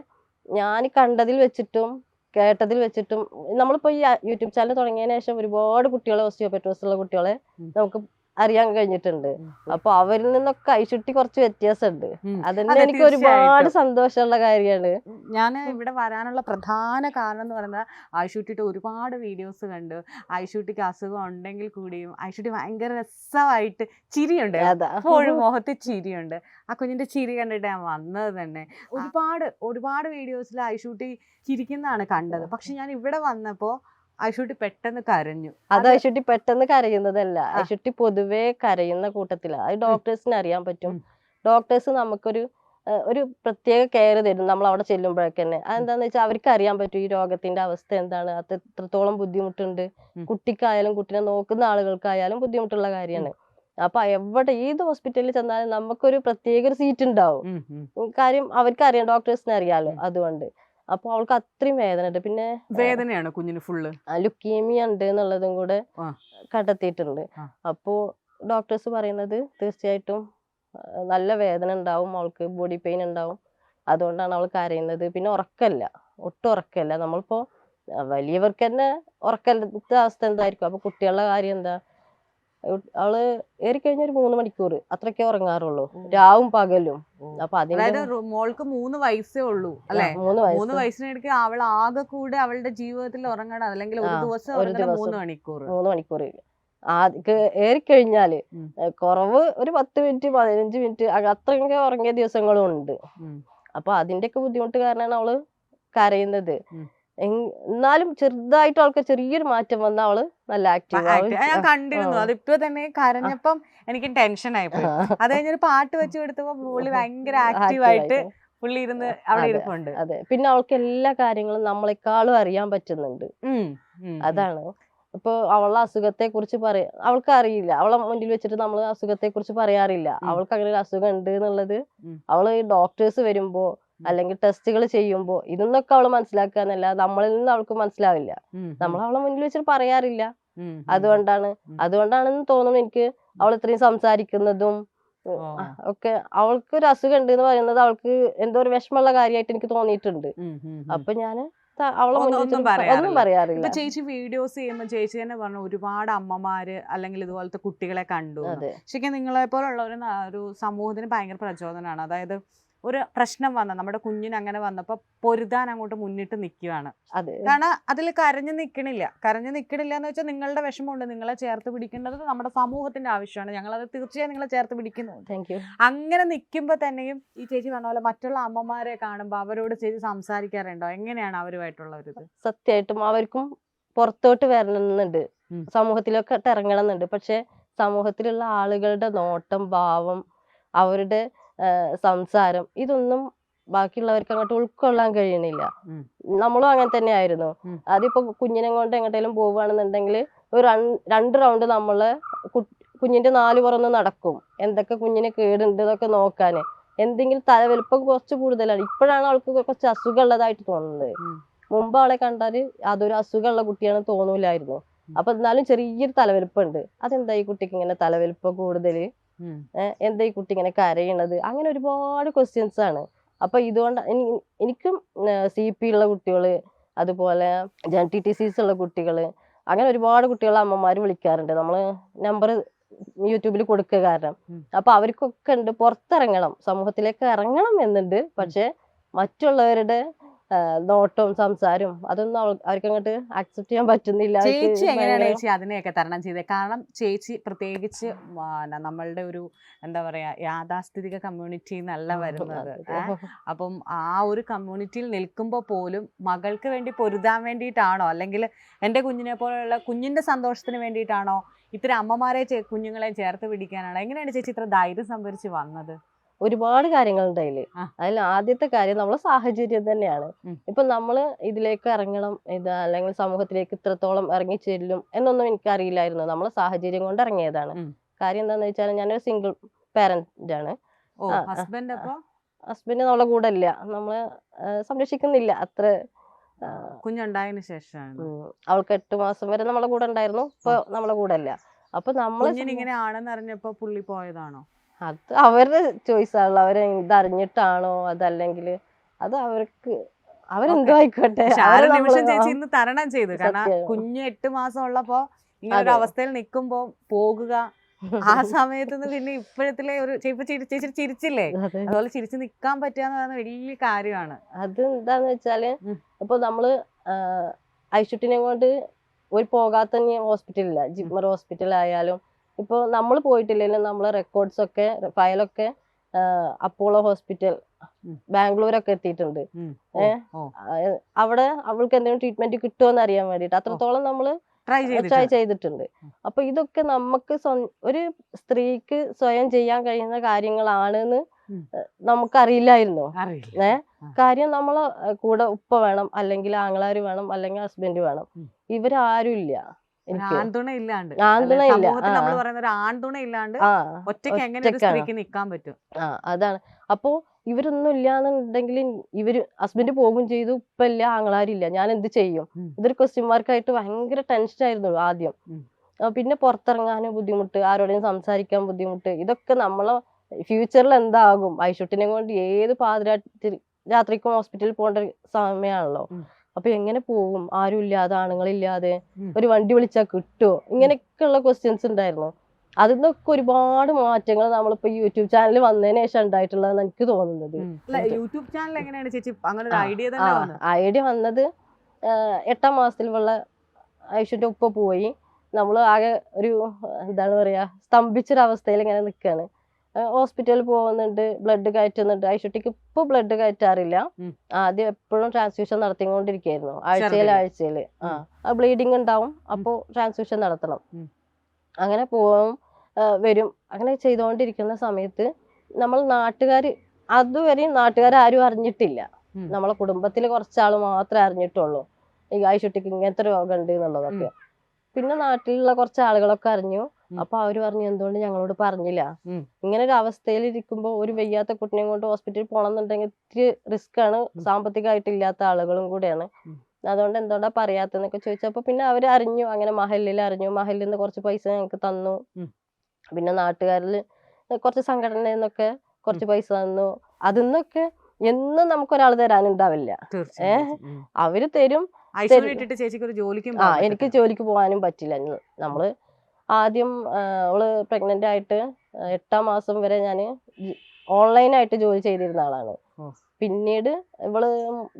ഞാൻ കണ്ടതിൽ വെച്ചിട്ടും കേട്ടതിൽ വെച്ചിട്ടും നമ്മളിപ്പോ ഈ യൂട്യൂബ് ചാനൽ തുടങ്ങിയതിന് ശേഷം ഒരുപാട് കുട്ടികളെ ഓസ്റ്റിയോപെട്രോസ് ഉള്ള കുട്ടികളെ നമുക്ക് അറിയാൻ കഴിഞ്ഞിട്ടുണ്ട്. അപ്പൊ അവരിൽ നിന്നൊക്കെ ഐശുട്ടി കുറച്ച് വ്യത്യാസമുണ്ട്. അതന്നെ എനിക്ക് ഒരുപാട് സന്തോഷമുള്ള കാര്യമാണ്. ഞാൻ ഇവിടെ വരാനുള്ള പ്രധാന കാരണം എന്ന് പറയുന്നത് ഐശുട്ടിയുടെ ഒരുപാട് വീഡിയോസ് കണ്ടു. ഐശുട്ടിക്ക് അസുഖം ഉണ്ടെങ്കിൽ കൂടിയും ഐശുട്ടി ഭയങ്കര രസമായിട്ട് ചിരിയുണ്ട്. അപ്പോഴും എപ്പോഴും മുഖത്ത് ചിരിയുണ്ട്. ആ കുഞ്ഞിന്റെ ചിരി കണ്ടിട്ട് ഞാൻ വന്നത് തന്നെ. ഒരുപാട് ഒരുപാട് വീഡിയോസിൽ ഐശുട്ടി ചിരിക്കുന്നതാണ് കണ്ടത്. പക്ഷെ ഞാൻ ഇവിടെ വന്നപ്പോ ഐഷൂട്ടി പെട്ടെന്ന് കരഞ്ഞു. അത് ഐശുട്ടി പെട്ടെന്ന് കരയുന്നതല്ല. ആ. ഐശുട്ടി പൊതുവേ കരയുന്ന കൂട്ടത്തിലാണ് അത് ഡോക്ടേഴ്സിന് അറിയാൻ പറ്റും. ഡോക്ടേഴ്സ് നമുക്കൊരു ഒരു പ്രത്യേക കെയർ തരും നമ്മൾ അവിടെ ചെല്ലുമ്പോഴൊക്കെ തന്നെ. അതെന്താന്ന് വെച്ചാൽ അവർക്ക് അറിയാൻ പറ്റും ഈ രോഗത്തിന്റെ അവസ്ഥ എന്താണ്. അത് എത്രത്തോളം ബുദ്ധിമുട്ടുണ്ട്. കുട്ടിക്കായാലും കുട്ടിനെ നോക്കുന്ന ആളുകൾക്കായാലും ബുദ്ധിമുട്ടുള്ള കാര്യമാണ്. അപ്പൊ എവിടെ ഏത് ഹോസ്പിറ്റലിൽ ചെന്നാലും നമുക്കൊരു പ്രത്യേക ഒരു സീറ്റ് ഉണ്ടാവും. കാര്യം അവർക്ക് അറിയാം ഡോക്ടേഴ്സിന് അറിയാലോ അതുകൊണ്ട്. അപ്പൊ അവൾക്ക് അത്രയും വേദന ഉണ്ട്. പിന്നെ വേദനയാണ് കുഞ്ഞിന് ഫുള്ള് ലുക്കീമിയ ഉണ്ട് എന്നുള്ളതും കൂടെ കണ്ടെത്തിയിട്ടുണ്ട്. അപ്പോ ഡോക്ടേഴ്സ് പറയുന്നത് തീർച്ചയായിട്ടും നല്ല വേദന ഉണ്ടാവും അവൾക്ക് ബോഡി പെയിൻ ഉണ്ടാവും. അതുകൊണ്ടാണ് അവൾ കരയുന്നത്. പിന്നെ ഉറക്കല്ല ഒട്ടും ഉറക്കല്ല നമ്മളിപ്പോ വലിയവർക്ക് തന്നെ ഉറക്കല്ലാത്ത അവസ്ഥ എന്തായിരിക്കും? അപ്പൊ കുട്ടികളുടെ കാര്യം എന്താ? അവൾ ഏറിക്കഴിഞ്ഞ ഒരു മൂന്ന് മണിക്കൂർ. അത്രക്കേ ഉറങ്ങാറുള്ളൂ. രാവും പകലും. അപ്പൊ അതായത് മോൾക്ക് മൂന്ന് വയസ്സേ ഉള്ളൂ അല്ലെ? മൂന്ന് മൂന്ന് വയസ്സ് വയസ്സിനിടയ്ക്ക് അവൾ ആകെ കൂടെ അവളുടെ ജീവിതത്തിൽ ഉറങ്ങണം. അല്ലെങ്കിൽ ഒരു ദിവസം ഒരു ഉറങ്ങണം ദിവസം. മൂന്ന് മണിക്കൂർ. മൂന്ന് മണിക്കൂർ. ഏറിക്കഴിഞ്ഞാൽ കുറവ് ഒരു പത്ത് മിനിറ്റ് പതിനഞ്ച് മിനിറ്റ് അത്രയൊക്കെ ഉറങ്ങിയ ദിവസങ്ങളും ഉണ്ട്. അപ്പൊ അതിന്റെ ഒക്കെ ബുദ്ധിമുട്ട് കാരണമാണ് അവൾ കരയുന്നത്. എന്നാലും ചെറുതായിട്ട് അവൾക്ക് ചെറിയൊരു മാറ്റം വന്ന അവൾ നല്ല ആക്റ്റീവ് ഞാൻ കണ്ടിരുന്നു. അതിപ്പോ തന്നെ കരഞ്ഞപ്പം എനിക്ക് ടെൻഷൻ ആയിപ്പോയി അത് കഴിഞ്ഞൊരു പാട്ട് വെച്ച് കൊടുത്തപ്പോ പുള്ളി ഭയങ്കര ആക്റ്റീവായിട്ട് പുള്ളി ഇരുന്ന് അവിടെ. ഇരിപ്പുണ്ട്. അതെ. പിന്നെ അവൾക്ക് എല്ലാ കാര്യങ്ങളും നമ്മളെക്കാളും അറിയാൻ പറ്റുന്നുണ്ട്. അതാണ്. ഇപ്പൊ അവളുടെ അസുഖത്തെ കുറിച്ച് പറയാ അവൾക്ക് അറിയില്ല. അവളെ മുന്നിൽ വെച്ചിട്ട് നമ്മൾ അസുഖത്തെ കുറിച്ച് പറയാറില്ല. അവൾക്ക് അങ്ങനെ ഒരു അസുഖം ഉണ്ട് എന്നുള്ളത്. അവൾ ഡോക്ടേഴ്സ് വരുമ്പോ അല്ലെങ്കിൽ ടെസ്റ്റുകൾ ചെയ്യുമ്പോൾ ഇതൊന്നൊക്കെ അവൾ മനസ്സിലാക്കാന്നല്ല നമ്മളിൽ നിന്ന് അവൾക്ക് മനസ്സിലാവില്ല. നമ്മൾ അവളെ മുന്നിൽ വെച്ചിട്ട് പറയാറില്ല. അതുകൊണ്ടാണ്. അതുകൊണ്ടാണെന്ന് തോന്നുന്നു എനിക്ക് അവൾ ഇത്രയും സംസാരിക്കുന്നതും ഒക്കെ അവൾക്ക് ഒരു അസുഖം ഉണ്ട് എന്ന് പറയുന്നത് അവൾക്ക് എന്തോ ഒരു വിഷമമുള്ള കാര്യമായിട്ട് എനിക്ക് തോന്നിയിട്ടുണ്ട്. അപ്പൊ ഞാൻ അവളെ ഒന്നും- പറയാറില്ല. ചേച്ചി വീഡിയോസ് ചെയ്യുമ്പോൾ ചേച്ചി തന്നെ പറഞ്ഞു ഒരുപാട് അമ്മമാര് അല്ലെങ്കിൽ ഇതുപോലത്തെ കുട്ടികളെ കണ്ടു. ശരിക്കും നിങ്ങളെ പോലുള്ള ഒരു സമൂഹത്തിന് ഭയങ്കര പ്രചോദനമാണ്. അതായത് ഒരു പ്രശ്നം വന്ന. നമ്മുടെ കുഞ്ഞിന് അങ്ങനെ വന്നപ്പോൾ പൊരുതാൻ അങ്ങോട്ട് മുന്നിട്ട് നിൽക്കുകയാണ് അത്. കാരണം അതിൽ കരഞ്ഞു നിൽക്കണില്ല കരഞ്ഞു നിൽക്കണില്ല എന്ന് വെച്ചാൽ നിങ്ങളുടെ വിഷമമുണ്ട്. നിങ്ങളെ ചേർത്ത് പിടിക്കേണ്ടത് നമ്മുടെ സമൂഹത്തിന്റെ ആവശ്യമാണ്. ഞങ്ങൾ അത് തീർച്ചയായും നിങ്ങളെ ചേർത്ത് പിടിക്കുന്നു അങ്ങനെ നിൽക്കുമ്പോൾ തന്നെയും ഈ ചേച്ചി പറഞ്ഞ പോലെ മറ്റുള്ള അമ്മമാരെ കാണുമ്പോൾ അവരോട് ചേച്ചി സംസാരിക്കാറുണ്ടോ? എങ്ങനെയാണ് അവരുമായിട്ടുള്ള ഒരു ഇത് സത്യമായിട്ടും അവർക്കും പുറത്തോട്ട് വരണമെന്നുണ്ട്. സമൂഹത്തിലൊക്കെ ഇറങ്ങണം എന്നുണ്ട് പക്ഷെ സമൂഹത്തിലുള്ള ആളുകളുടെ നോട്ടം ഭാവം അവരുടെ സംസാരം. ഇതൊന്നും ബാക്കിയുള്ളവർക്ക് അങ്ങോട്ട് ഉൾക്കൊള്ളാൻ കഴിയണില്ല. നമ്മളും അങ്ങനെ തന്നെയായിരുന്നു. ആയിരുന്നു അതിപ്പോ കുഞ്ഞിനെ കൊണ്ട് എങ്ങോട്ടേലും പോവുകയാണെന്നുണ്ടെങ്കിൽ ഒരു രണ്ട് റൗണ്ട് നമ്മൾ കുഞ്ഞിന്റെ നാല് പുറന്ന് നടക്കും. എന്തൊക്കെ കുഞ്ഞിന് കേടുണ്ട് എന്നൊക്കെ നോക്കാന്. എന്തെങ്കിലും തലവലിപ്പം കുറച്ച് കൂടുതലാണ്. ഇപ്പോഴാണ് അവൾക്ക് കുറച്ച് അസുഖം ഉള്ളതായിട്ട് തോന്നുന്നത്. മുമ്പ് അവളെ കണ്ടാൽ അതൊരു അസുഖമുള്ള കുട്ടിയാണ് തോന്നൂലായിരുന്നു. അപ്പൊ എന്നാലും ചെറിയൊരു തലവലിപ്പുണ്ട് ഉണ്ട് അതെന്താ ഈ കുട്ടിക്ക് ഇങ്ങനെ തലവലിപ്പം. ഏഹ് എന്താ ഈ കുട്ടി ഇങ്ങനെ കരയണത്? അങ്ങനെ ഒരുപാട് ക്വസ്റ്റ്യൻസ് ആണ്. അപ്പൊ ഇതുകൊണ്ട് എനിക്കും സി പി ഉള്ള കുട്ടികൾ അതുപോലെ ടി ടി സീസ് ഉള്ള കുട്ടികൾ അങ്ങനെ ഒരുപാട് കുട്ടികളെ അമ്മമാര് വിളിക്കാറുണ്ട്. നമ്മൾ നമ്പർ യൂട്യൂബിൽ കൊടുക്കുക കാരണം. അപ്പൊ അവർക്കൊക്കെ ഉണ്ട് പുറത്തിറങ്ങണം. സമൂഹത്തിലേക്ക് ഇറങ്ങണം എന്നുണ്ട്. പക്ഷെ മറ്റുള്ളവരുടെ നോട്ടവും സംസാരവും അതൊന്നും അവർക്ക് അങ്ങോട്ട് അക്സെപ്റ്റ് ചെയ്യാൻ പറ്റുന്നില്ല. ചേച്ചി എങ്ങനെയാണ് ചേച്ചി അതിനെയൊക്കെ തരണം ചെയ്തത് കാരണം ചേച്ചി പ്രത്യേകിച്ച് നമ്മളുടെ ഒരു എന്താ പറയാ യാഥാസ്ഥിതിക കമ്മ്യൂണിറ്റി നല്ല വരുന്നത്. അപ്പം ആ ഒരു കമ്മ്യൂണിറ്റിയിൽ നിൽക്കുമ്പോൾ പോലും മകൾക്ക് വേണ്ടി പൊരുതാൻ വേണ്ടിയിട്ടാണോ? അല്ലെങ്കിൽ എന്റെ കുഞ്ഞിനെ പോലെയുള്ള കുഞ്ഞിന്റെ സന്തോഷത്തിന് വേണ്ടിയിട്ടാണോ? ഇത്തരം അമ്മമാരെ കുഞ്ഞുങ്ങളെ ചേർത്ത് പിടിക്കാനാണോ? എങ്ങനെയാണ് ചേച്ചി ഇത്ര ധൈര്യം സംഭരിച്ച് വന്നത്? ഒരുപാട് കാര്യങ്ങളുണ്ട് അതിൽ. അതിൽ ആദ്യത്തെ കാര്യം നമ്മളെ സാഹചര്യം തന്നെയാണ്. ഇപ്പൊ നമ്മൾ ഇതിലേക്ക് ഇറങ്ങണം ഇത് അല്ലെങ്കിൽ സമൂഹത്തിലേക്ക് ഇത്രത്തോളം ഇറങ്ങി ചെല്ലും എന്നൊന്നും എനിക്ക് അറിയില്ലായിരുന്നു നമ്മളെ സാഹചര്യം കൊണ്ട് ഇറങ്ങിയതാണ്. കാര്യം എന്താന്ന് വെച്ചാൽ ഞാനൊരു സിംഗിൾ പാരന്റ് ആണ്. ഹസ്ബൻഡ് നമ്മളെ കൂടെ ഇല്ല. നമ്മളെ സംരക്ഷിക്കുന്നില്ല. അത്ര കുഞ്ഞുണ്ടായതിനു ശേഷം അവൾക്ക് എട്ട് മാസം വരെ നമ്മളെ കൂടെ ഉണ്ടായിരുന്നു. ഇപ്പൊ നമ്മളെ കൂടെ ഇല്ല. അപ്പൊ നമ്മൾ ഇങ്ങനെ ആണെന്ന് അറിഞ്ഞപ്പോ പുള്ളി പോയതാണോ? അത് അവരുടെ ചോയ്സ് ആണല്ലോ. അവർ ഇതറിഞ്ഞിട്ടാണോ അതല്ലെങ്കിൽ അത് അവർക്ക് അവരെന്തോ ആയിക്കോട്ടെ. പക്ഷെ ആ അവരെ ഒരു നിമിഷം ചേച്ചി ഇന്ന് തരണം ചെയ്തു. കാരണം. കുഞ്ഞ് എട്ട് മാസം ഉള്ളപ്പോ ഇങ്ങനെ ഒരു. അവസ്ഥയിൽ നിൽക്കുമ്പോ പോകുക ആ സമയത്ത് പിന്നെ ഇപ്പോഴത്തിലെ ഒരു ചേച്ചി ചിരി- ചേച്ചി ചിരിച്ചില്ലേ? അതെ. അതുപോലെ ചിരിച്ചു നിക്കാൻ പറ്റുക വലിയ കാര്യമാണ്. അത് എന്താന്ന് വെച്ചാൽ ഇപ്പൊ നമ്മൾ ഐഷുട്ടിനെ കൊണ്ട് ഒരു പോകാത്ത ഹോസ്പിറ്റലില്ല ജിപ്മർ ഹോസ്പിറ്റൽ ആയാലും ഇപ്പൊ നമ്മൾ പോയിട്ടില്ലെങ്കിലും നമ്മളെ റെക്കോർഡ്സ് ഒക്കെ ഫയലൊക്കെ അപ്പോളോ ഹോസ്പിറ്റൽ ബാംഗ്ലൂർ ബാംഗ്ലൂരൊക്കെ എത്തിയിട്ടുണ്ട്. അവിടെ അവൾക്ക് എന്തെങ്കിലും ട്രീറ്റ്മെന്റ് കിട്ടുമോ എന്ന് അറിയാൻ വേണ്ടിയിട്ട് അത്രത്തോളം നമ്മൾ ട്രൈ ചെയ്തിട്ടുണ്ട്. അപ്പൊ ഇതൊക്കെ നമുക്ക് സ്വ- ഒരു സ്ത്രീക്ക് സ്വയം ചെയ്യാൻ കഴിയുന്ന കാര്യങ്ങളാണെന്ന് എന്ന് നമുക്കറിയില്ലായിരുന്നു? ഏ? കാര്യം നമ്മളെ കൂടെ ഉപ്പ വേണം അല്ലെങ്കിൽ ആങ്ങളാര് വേണം അല്ലെങ്കിൽ ഹസ്ബൻഡ് വേണം. ഇവരാരും ഇല്ല ആൺതുണ ഇല്ലാണ്ട്. നമ്മൾ പറയുന്ന ഒരു ആൺതുണ ഇല്ലാണ്ട് ഒറ്റയ്ക്ക് എങ്ങനെ ഒരു സ്ത്രീക്ക് നിൽക്കാൻ പറ്റും? ആ അതാണ്. അപ്പോ ഇവരൊന്നും ഇല്ലാന്നുണ്ടെങ്കിൽ ഇവർ ഹസ്ബൻഡ് പോകും ചെയ്തു. ഇപ്പൊ ഇല്ല ആങ്ങളാരില്ല ഞാൻ എന്ത് ചെയ്യും? ഇതൊരു ക്വസ്റ്റ്യൻ മാർക്കായിട്ട് ഭയങ്കര ടെൻഷൻ ആയിരുന്നു ആദ്യം. പിന്നെ പുറത്തിറങ്ങാനും ബുദ്ധിമുട്ട് ആരോടെയും സംസാരിക്കാൻ ബുദ്ധിമുട്ട് ഇതൊക്കെ നമ്മളെ ഫ്യൂച്ചറിൽ എന്താകും? ഐഷുട്ടിനെ കൊണ്ട് ഏത് പാതിരാത്രി രാത്രിക്കും ഹോസ്പിറ്റലിൽ പോകേണ്ട സമയമാണല്ലോ. അപ്പൊ എങ്ങനെ പോകും? ആരും ഇല്ലാതെ ആണുങ്ങളില്ലാതെ. ഒരു വണ്ടി വിളിച്ചാൽ കിട്ടുമോ ഇങ്ങനെയൊക്കെയുള്ള ക്വസ്റ്റ്യൻസ് ഉണ്ടായിരുന്നു. അതിൽ നിന്നൊക്കെ ഒരുപാട് മാറ്റങ്ങൾ നമ്മളിപ്പോ യൂട്യൂബ് ചാനൽ വന്നതിന് ശേഷം ഉണ്ടായിട്ടുള്ളതെന്ന് എനിക്ക് തോന്നുന്നത്. യൂട്യൂബ് ചാനൽ എങ്ങനെയാണ് ചേച്ചി? അങ്ങനെ ഒരു ഐഡിയ ഐഡിയ വന്നത് ആ, എട്ടാം മാസത്തിലുള്ള ഐഷുന്റെ ഉപ്പ പോയി. നമ്മൾ ആകെ ഒരു എന്താണ് പറയാ സ്തംഭിച്ചൊരവസ്ഥയിൽ ഇങ്ങനെ നിൽക്കുകയാണ് ഹോസ്പിറ്റലിൽ പോകുന്നുണ്ട് ബ്ലഡ് കയറ്റുന്നുണ്ട്. ഐഷുട്ടിക്ക് ഇപ്പൊ ബ്ലഡ് കയറ്റാറില്ല. ആദ്യം എപ്പോഴും ട്രാൻസ്ഫ്യൂഷൻ നടത്തിക്കൊണ്ടിരിക്കുകയായിരുന്നു ആഴ്ചയിൽ. ആഴ്ചയിൽ ആ ബ്ലീഡിങ് ഉണ്ടാവും. അപ്പോൾ ട്രാൻസ്ഫ്യൂഷൻ നടത്തണം. അങ്ങനെ പോവും വരും. അങ്ങനെ ചെയ്തുകൊണ്ടിരിക്കുന്ന സമയത്ത് നമ്മൾ നാട്ടുകാർ അതുവരെയും നാട്ടുകാർ ആരും അറിഞ്ഞിട്ടില്ല. നമ്മളെ കുടുംബത്തിൽ കുറച്ചാൾ മാത്രമേ അറിഞ്ഞിട്ടുള്ളൂ. ഈ ആയിഷുട്ടിക്ക് ഇങ്ങനത്തെ രോഗം ഉണ്ട് എന്നുള്ളതൊക്കെ. പിന്നെ നാട്ടിലുള്ള കുറച്ച് ആളുകളൊക്കെ അറിഞ്ഞു. അപ്പൊ അവർ പറഞ്ഞു എന്തുകൊണ്ട് ഞങ്ങളോട് പറഞ്ഞില്ല? ഇങ്ങനെ ഒരു അവസ്ഥയിൽ ഇരിക്കുമ്പോൾ ഒരു വയ്യാത്ത കുട്ടിനെയും കൊണ്ട് ഹോസ്പിറ്റലിൽ പോകണം എന്നുണ്ടെങ്കിൽ ഇത്തിരി റിസ്ക് ആണ്. സാമ്പത്തികമായിട്ട് ഇല്ലാത്ത ആളുകളും കൂടെയാണ്. അതുകൊണ്ട് എന്തുകൊണ്ടാ പറയാത്തെന്നൊക്കെ ചോദിച്ചപ്പോ പിന്നെ അവർ അറിഞ്ഞു. അങ്ങനെ മഹലിൽ അറിഞ്ഞു. മഹലിൽ നിന്ന് കുറച്ച് പൈസ ഞങ്ങൾക്ക് തന്നു. പിന്നെ നാട്ടുകാരിൽ കുറച്ച് സംഘടനയിൽ നിന്നൊക്കെ കുറച്ച് പൈസ തന്നു. അതിൽ നിന്നൊക്കെ എന്നും നമുക്കൊരാൾ തരാനുണ്ടാവില്ല. ഏഹ്? അവർ തരും ചേച്ചിക്ക് ഒരു ജോലിക്കും ആ എനിക്ക്. ജോലിക്ക് പോകാനും പറ്റില്ല. നമ്മൾ ആദ്യം അവൾ പ്രഗ്നന്റ് ആയിട്ട് എട്ടാം മാസം വരെ ഞാൻ ഓൺലൈനായിട്ട് ജോലി ചെയ്തിരുന്ന ആളാണ്. പിന്നീട് ഇവൾ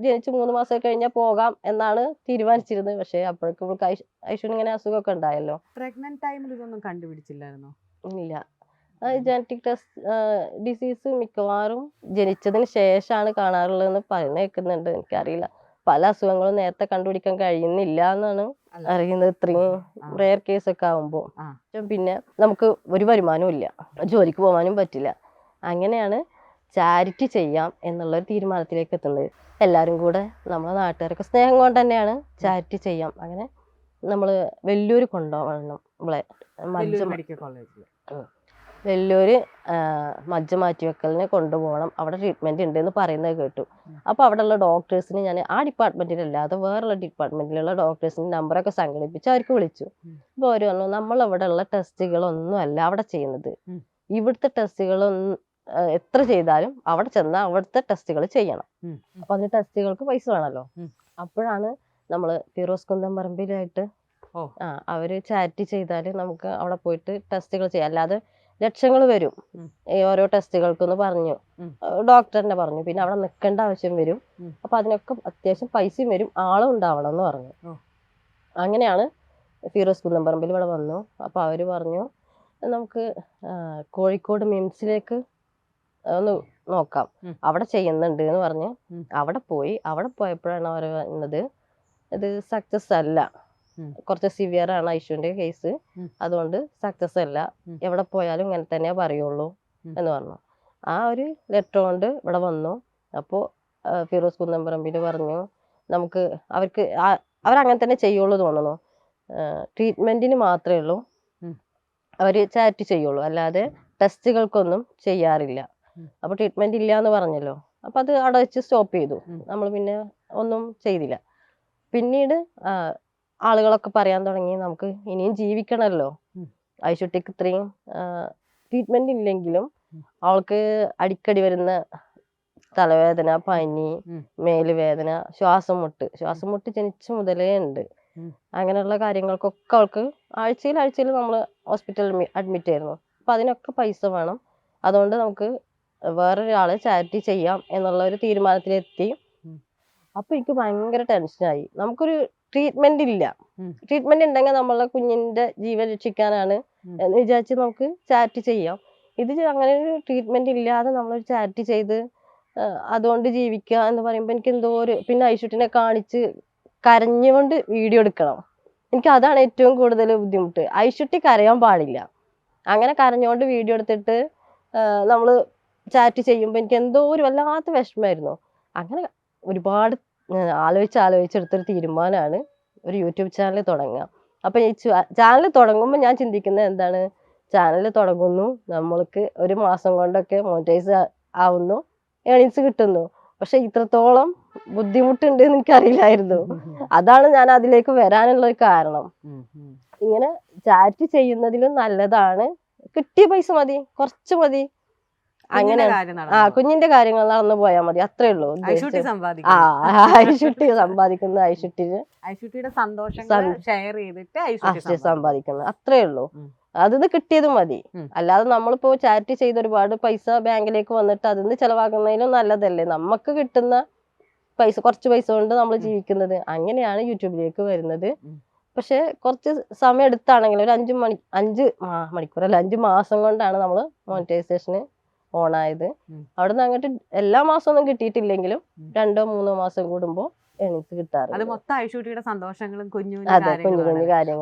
ജനിച്ച് മൂന്ന് മാസം കഴിഞ്ഞാൽ പോകാം എന്നാണ് തീരുമാനിച്ചിരുന്നത്. പക്ഷെ അപ്പോഴേക്കും ഇവൾക്ക് ഐശ്വര്യ ഇങ്ങനെ അസുഖമൊക്കെ ഉണ്ടായല്ലോ. പ്രഗ്നന്റ് ടൈമിൽ ഇതൊന്നും കണ്ടുപിടിച്ചില്ലായിരുന്നോ? ഇല്ല. ജനറ്റിക് ടെസ്റ്റ് ഡിസീസ് മിക്കവാറും ജനിച്ചതിന് ശേഷമാണ് കാണാറുള്ളതെന്ന് പറയുന്ന കേൾക്കുന്നുണ്ട് എനിക്കറിയില്ല. പല അസുഖങ്ങളും നേരത്തെ കണ്ടുപിടിക്കാൻ കഴിയുന്നില്ല എന്നാണ്. അറിയുന്നത് ഇത്രയും. റെയർ കേസ് ഒക്കെ ആവുമ്പോൾ പിന്നെ നമുക്ക് ഒരു വരുമാനവും ഇല്ല. ജോലിക്ക് പോകാനും പറ്റില്ല. അങ്ങനെയാണ് ചാരിറ്റി ചെയ്യാം എന്നുള്ള തീരുമാനത്തിലേക്ക് എത്തുന്നത്. എല്ലാവരും കൂടെ നമ്മളെ നാട്ടുകാരൊക്കെ സ്നേഹം കൊണ്ട് തന്നെയാണ് ചാരിറ്റി ചെയ്യാം. അങ്ങനെ നമ്മൾ വെല്ലൂര് കൊണ്ടുപോകണം. നമ്മളെ മജ്ജ മെഡിക്കൽ കോളേജിൽ വെല്ലൂര് ആ, മജ്ജ മാറ്റി വെക്കലിന് കൊണ്ടുപോകണം. അവിടെ ട്രീറ്റ്മെന്റ് ഉണ്ട് എന്ന് പറയുന്നത് കേട്ടു. അപ്പോൾ അവിടെയുള്ള ഡോക്ടേഴ്സിന് ഞാൻ ആ ഡിപ്പാർട്ട്മെന്റിലല്ലാതെ വേറെയുള്ള ഡിപ്പാർട്ട്മെന്റിലുള്ള ഡോക്ടേഴ്സിന് നമ്പറൊക്കെ സംഘടിപ്പിച്ച് അവർക്ക് വിളിച്ചു. അപ്പൊ അപ്പോൾ അവർ പറഞ്ഞു നമ്മൾ അവിടെ ഉള്ള ടെസ്റ്റുകളൊന്നും അല്ല അവിടെ ചെയ്യുന്നത്. ഇവിടുത്തെ ടെസ്റ്റുകളൊന്നും എത്ര ചെയ്താലും അവിടെ ചെന്നാൽ അവിടുത്തെ ടെസ്റ്റുകൾ ചെയ്യണം. അപ്പൊ അതിന് ടെസ്റ്റുകൾക്ക് പൈസ വേണമല്ലോ അപ്പോഴാണ് നമ്മൾ ഫിറോസ് കുന്തംപറമ്പിലായിട്ട് ഓ. ആ അവർ ചാരിറ്റി ചെയ്താൽ നമുക്ക് അവിടെ പോയിട്ട് ടെസ്റ്റുകൾ ചെയ്യാം. അല്ലാതെ ലക്ഷങ്ങൾ വരും. ഈ ഓരോ ടെസ്റ്റുകൾക്കെന്ന് പറഞ്ഞു. ഡോക്ടർ തന്നെ പറഞ്ഞു. പിന്നെ അവിടെ നിൽക്കേണ്ട ആവശ്യം വരും. അപ്പൊ അതിനൊക്കെ അത്യാവശ്യം പൈസയും വരും. ആളും ഉണ്ടാവണം എന്ന് പറഞ്ഞു അങ്ങനെയാണ് ഫിറോസ് കുന്നമ്പറമ്പിൽ ഇവിടെ വന്നു. അപ്പൊ അവർ പറഞ്ഞു നമുക്ക് കോഴിക്കോട് മിംസിലേക്ക് ഒന്ന് നോക്കാം. അവിടെ ചെയ്യുന്നുണ്ട് എന്ന് പറഞ്ഞ്. അവിടെ പോയി. അവിടെ പോയപ്പോഴാണ് അവർ പറഞ്ഞത് ഇത് സക്സസ് അല്ല. കുറച്ച് സിവിയർ ആണ് ഐഷുവിന്റെ കേസ്. അതുകൊണ്ട് സക്സസ് അല്ല. എവിടെ പോയാലും ഇങ്ങനെ തന്നെ പറയുള്ളൂ. എന്ന് പറഞ്ഞു. ആ ഒരു ലെറ്റർ കൊണ്ട് ഇവിടെ വന്നു. അപ്പോൾ ഫിറോസ് കുന്നംപറമ്പിൽ പറഞ്ഞു നമുക്ക് അവർക്ക് അവരങ്ങനെ തന്നെ ചെയ്യുള്ളൂ തോന്നുന്നു ട്രീറ്റ്മെന്റിന് മാത്രമേ ഉള്ളൂ. അവർ അവർ ചാറ്റ് ചെയ്യുള്ളൂ. അല്ലാതെ ടെസ്റ്റുകൾക്കൊന്നും ചെയ്യാറില്ല. അപ്പൊ അപ്പോൾ ട്രീറ്റ്മെന്റ് ഇല്ല എന്ന് പറഞ്ഞല്ലോ. അപ്പോൾ അത് അവിടെ വെച്ച് സ്റ്റോപ്പ് ചെയ്തു. നമ്മൾ പിന്നെ ഒന്നും ചെയ്തില്ല. പിന്നീട് ആളുകളൊക്കെ പറയാൻ തുടങ്ങി. നമുക്ക് ഇനിയും ജീവിക്കണമല്ലോ. ഐശുട്ടിക്ക് ഇത്രയും ട്രീറ്റ്മെന്റ് ഇല്ലെങ്കിലും. അവൾക്ക് അടിക്കടി വരുന്ന തലവേദന പനി. മേലുവേദന ശ്വാസം മുട്ട്. ശ്വാസം മുട്ട് ജനിച്ച മുതലേ ഉണ്ട്. അങ്ങനെയുള്ള കാര്യങ്ങൾക്കൊക്കെ അവൾക്ക് ആഴ്ചയിൽ ആഴ്ചയിൽ നമ്മൾ ഹോസ്പിറ്റലിൽ അഡ്മിറ്റ് ആയിരുന്നു. അപ്പൊ അതിനൊക്കെ പൈസ വേണം. അതുകൊണ്ട് നമുക്ക് വേറൊരാളെ ചാരിറ്റി ചെയ്യാം എന്നുള്ള ഒരു തീരുമാനത്തിലെത്തി. അപ്പൊ എനിക്ക് ഭയങ്കര ടെൻഷനായി നമുക്കൊരു ട്രീറ്റ്മെന്റ് ഇല്ല. ട്രീറ്റ്മെന്റ് ഉണ്ടെങ്കിൽ നമ്മളെ കുഞ്ഞിന്റെ ജീവൻ രക്ഷിക്കാനാണ്. എന്ന് വിചാരിച്ച് നമുക്ക് ചാരിറ്റി ചെയ്യാം. ഇത് അങ്ങനെ ഒരു ട്രീറ്റ്മെന്റ് ഇല്ലാതെ നമ്മളൊരു ചാരിറ്റി ചെയ്ത് അതുകൊണ്ട് ജീവിക്കുക എന്ന് പറയുമ്പോൾ എനിക്ക് എന്തോ ഒരു പിന്നെ ഐശുട്ടിനെ കാണിച്ച് കരഞ്ഞുകൊണ്ട് വീഡിയോ എടുക്കണം. എനിക്ക് അതാണ് ഏറ്റവും കൂടുതൽ ബുദ്ധിമുട്ട്. ഐശുട്ടി കരയാൻ പാടില്ല. അങ്ങനെ കരഞ്ഞുകൊണ്ട് വീഡിയോ എടുത്തിട്ട് നമ്മൾ ചാറ്റ് ചെയ്യുമ്പോൾ എനിക്ക് എന്തോ ഒരു വല്ലാത്ത വിഷമമായിരുന്നു. അങ്ങനെ ഒരുപാട് ആ, ആലോചിച്ച് ആലോചിച്ചെടുത്തൊരു തീരുമാനമാണ് ഒരു യൂട്യൂബ് ചാനൽ തുടങ്ങുക. അപ്പം ഈ ചാനൽ തുടങ്ങുമ്പോൾ ഞാൻ ചിന്തിക്കുന്നത് എന്താണ്? ചാനൽ തുടങ്ങുന്നു നമ്മൾക്ക് ഒരു മാസം കൊണ്ടൊക്കെ മോണിറ്റൈസ് ആവുന്നു ഏണിങ്സ് കിട്ടുന്നു. പക്ഷെ ഇത്രത്തോളം ബുദ്ധിമുട്ടുണ്ട് എന്ന് എനിക്കറിയില്ലായിരുന്നു. അതാണ് ഞാൻ അതിലേക്ക് വരാനുള്ള ഒരു കാരണം. ഇങ്ങനെ ചാറ്റ് ചെയ്യുന്നതിലും നല്ലതാണ്. കിട്ടിയ പൈസ മതി കുറച്ച് മതി. അങ്ങനെ ആ കുഞ്ഞിന്റെ കാര്യങ്ങൾ നടന്നു പോയാൽ മതി. അത്രേ ഉള്ളൂ ഐശുട്ടി സമ്പാദിക്കുന്ന. ഐശുട്ടിന് ഐശുട്ടിയുടെ സന്തോഷങ്ങൾ ഷെയർ ചെയ്തിട്ട് സമ്പാദിക്കുന്നത് അത്രേ ഉള്ളൂ. അതിന് കിട്ടിയത് മതി. അല്ലാതെ നമ്മളിപ്പോ ചാരിറ്റി ചെയ്ത് ഒരുപാട് പൈസ ബാങ്കിലേക്ക് വന്നിട്ട് അതിന് ചെലവാക്കുന്നതിലും നല്ലതല്ലേ? നമുക്ക് കിട്ടുന്ന പൈസ കുറച്ച് പൈസ കൊണ്ട് നമ്മൾ. ജീവിക്കുന്നത്. അങ്ങനെയാണ് യൂട്യൂബിലേക്ക് വരുന്നത്. പക്ഷെ കുറച്ച് സമയം എടുത്താണെങ്കിൽ ഒരു അഞ്ചു മണി അഞ്ച് മണിക്കൂർ അല്ല അഞ്ച് മാസം കൊണ്ടാണ് നമ്മൾ മോണിറ്റൈസേഷന് ഓണായത്. അവിടുന്ന് അങ്ങോട്ട് എല്ലാ മാസവും ഒന്നും കിട്ടിയിട്ടില്ലെങ്കിലും രണ്ടോ മൂന്നോ മാസം കൂടുമ്പോൾ എനിക്ക് അത് കിട്ടാറുണ്ട് മൊത്തം ഐശുട്ടിയുടെ സന്തോഷങ്ങളും കുഞ്ഞു കുഞ്ഞു അതെ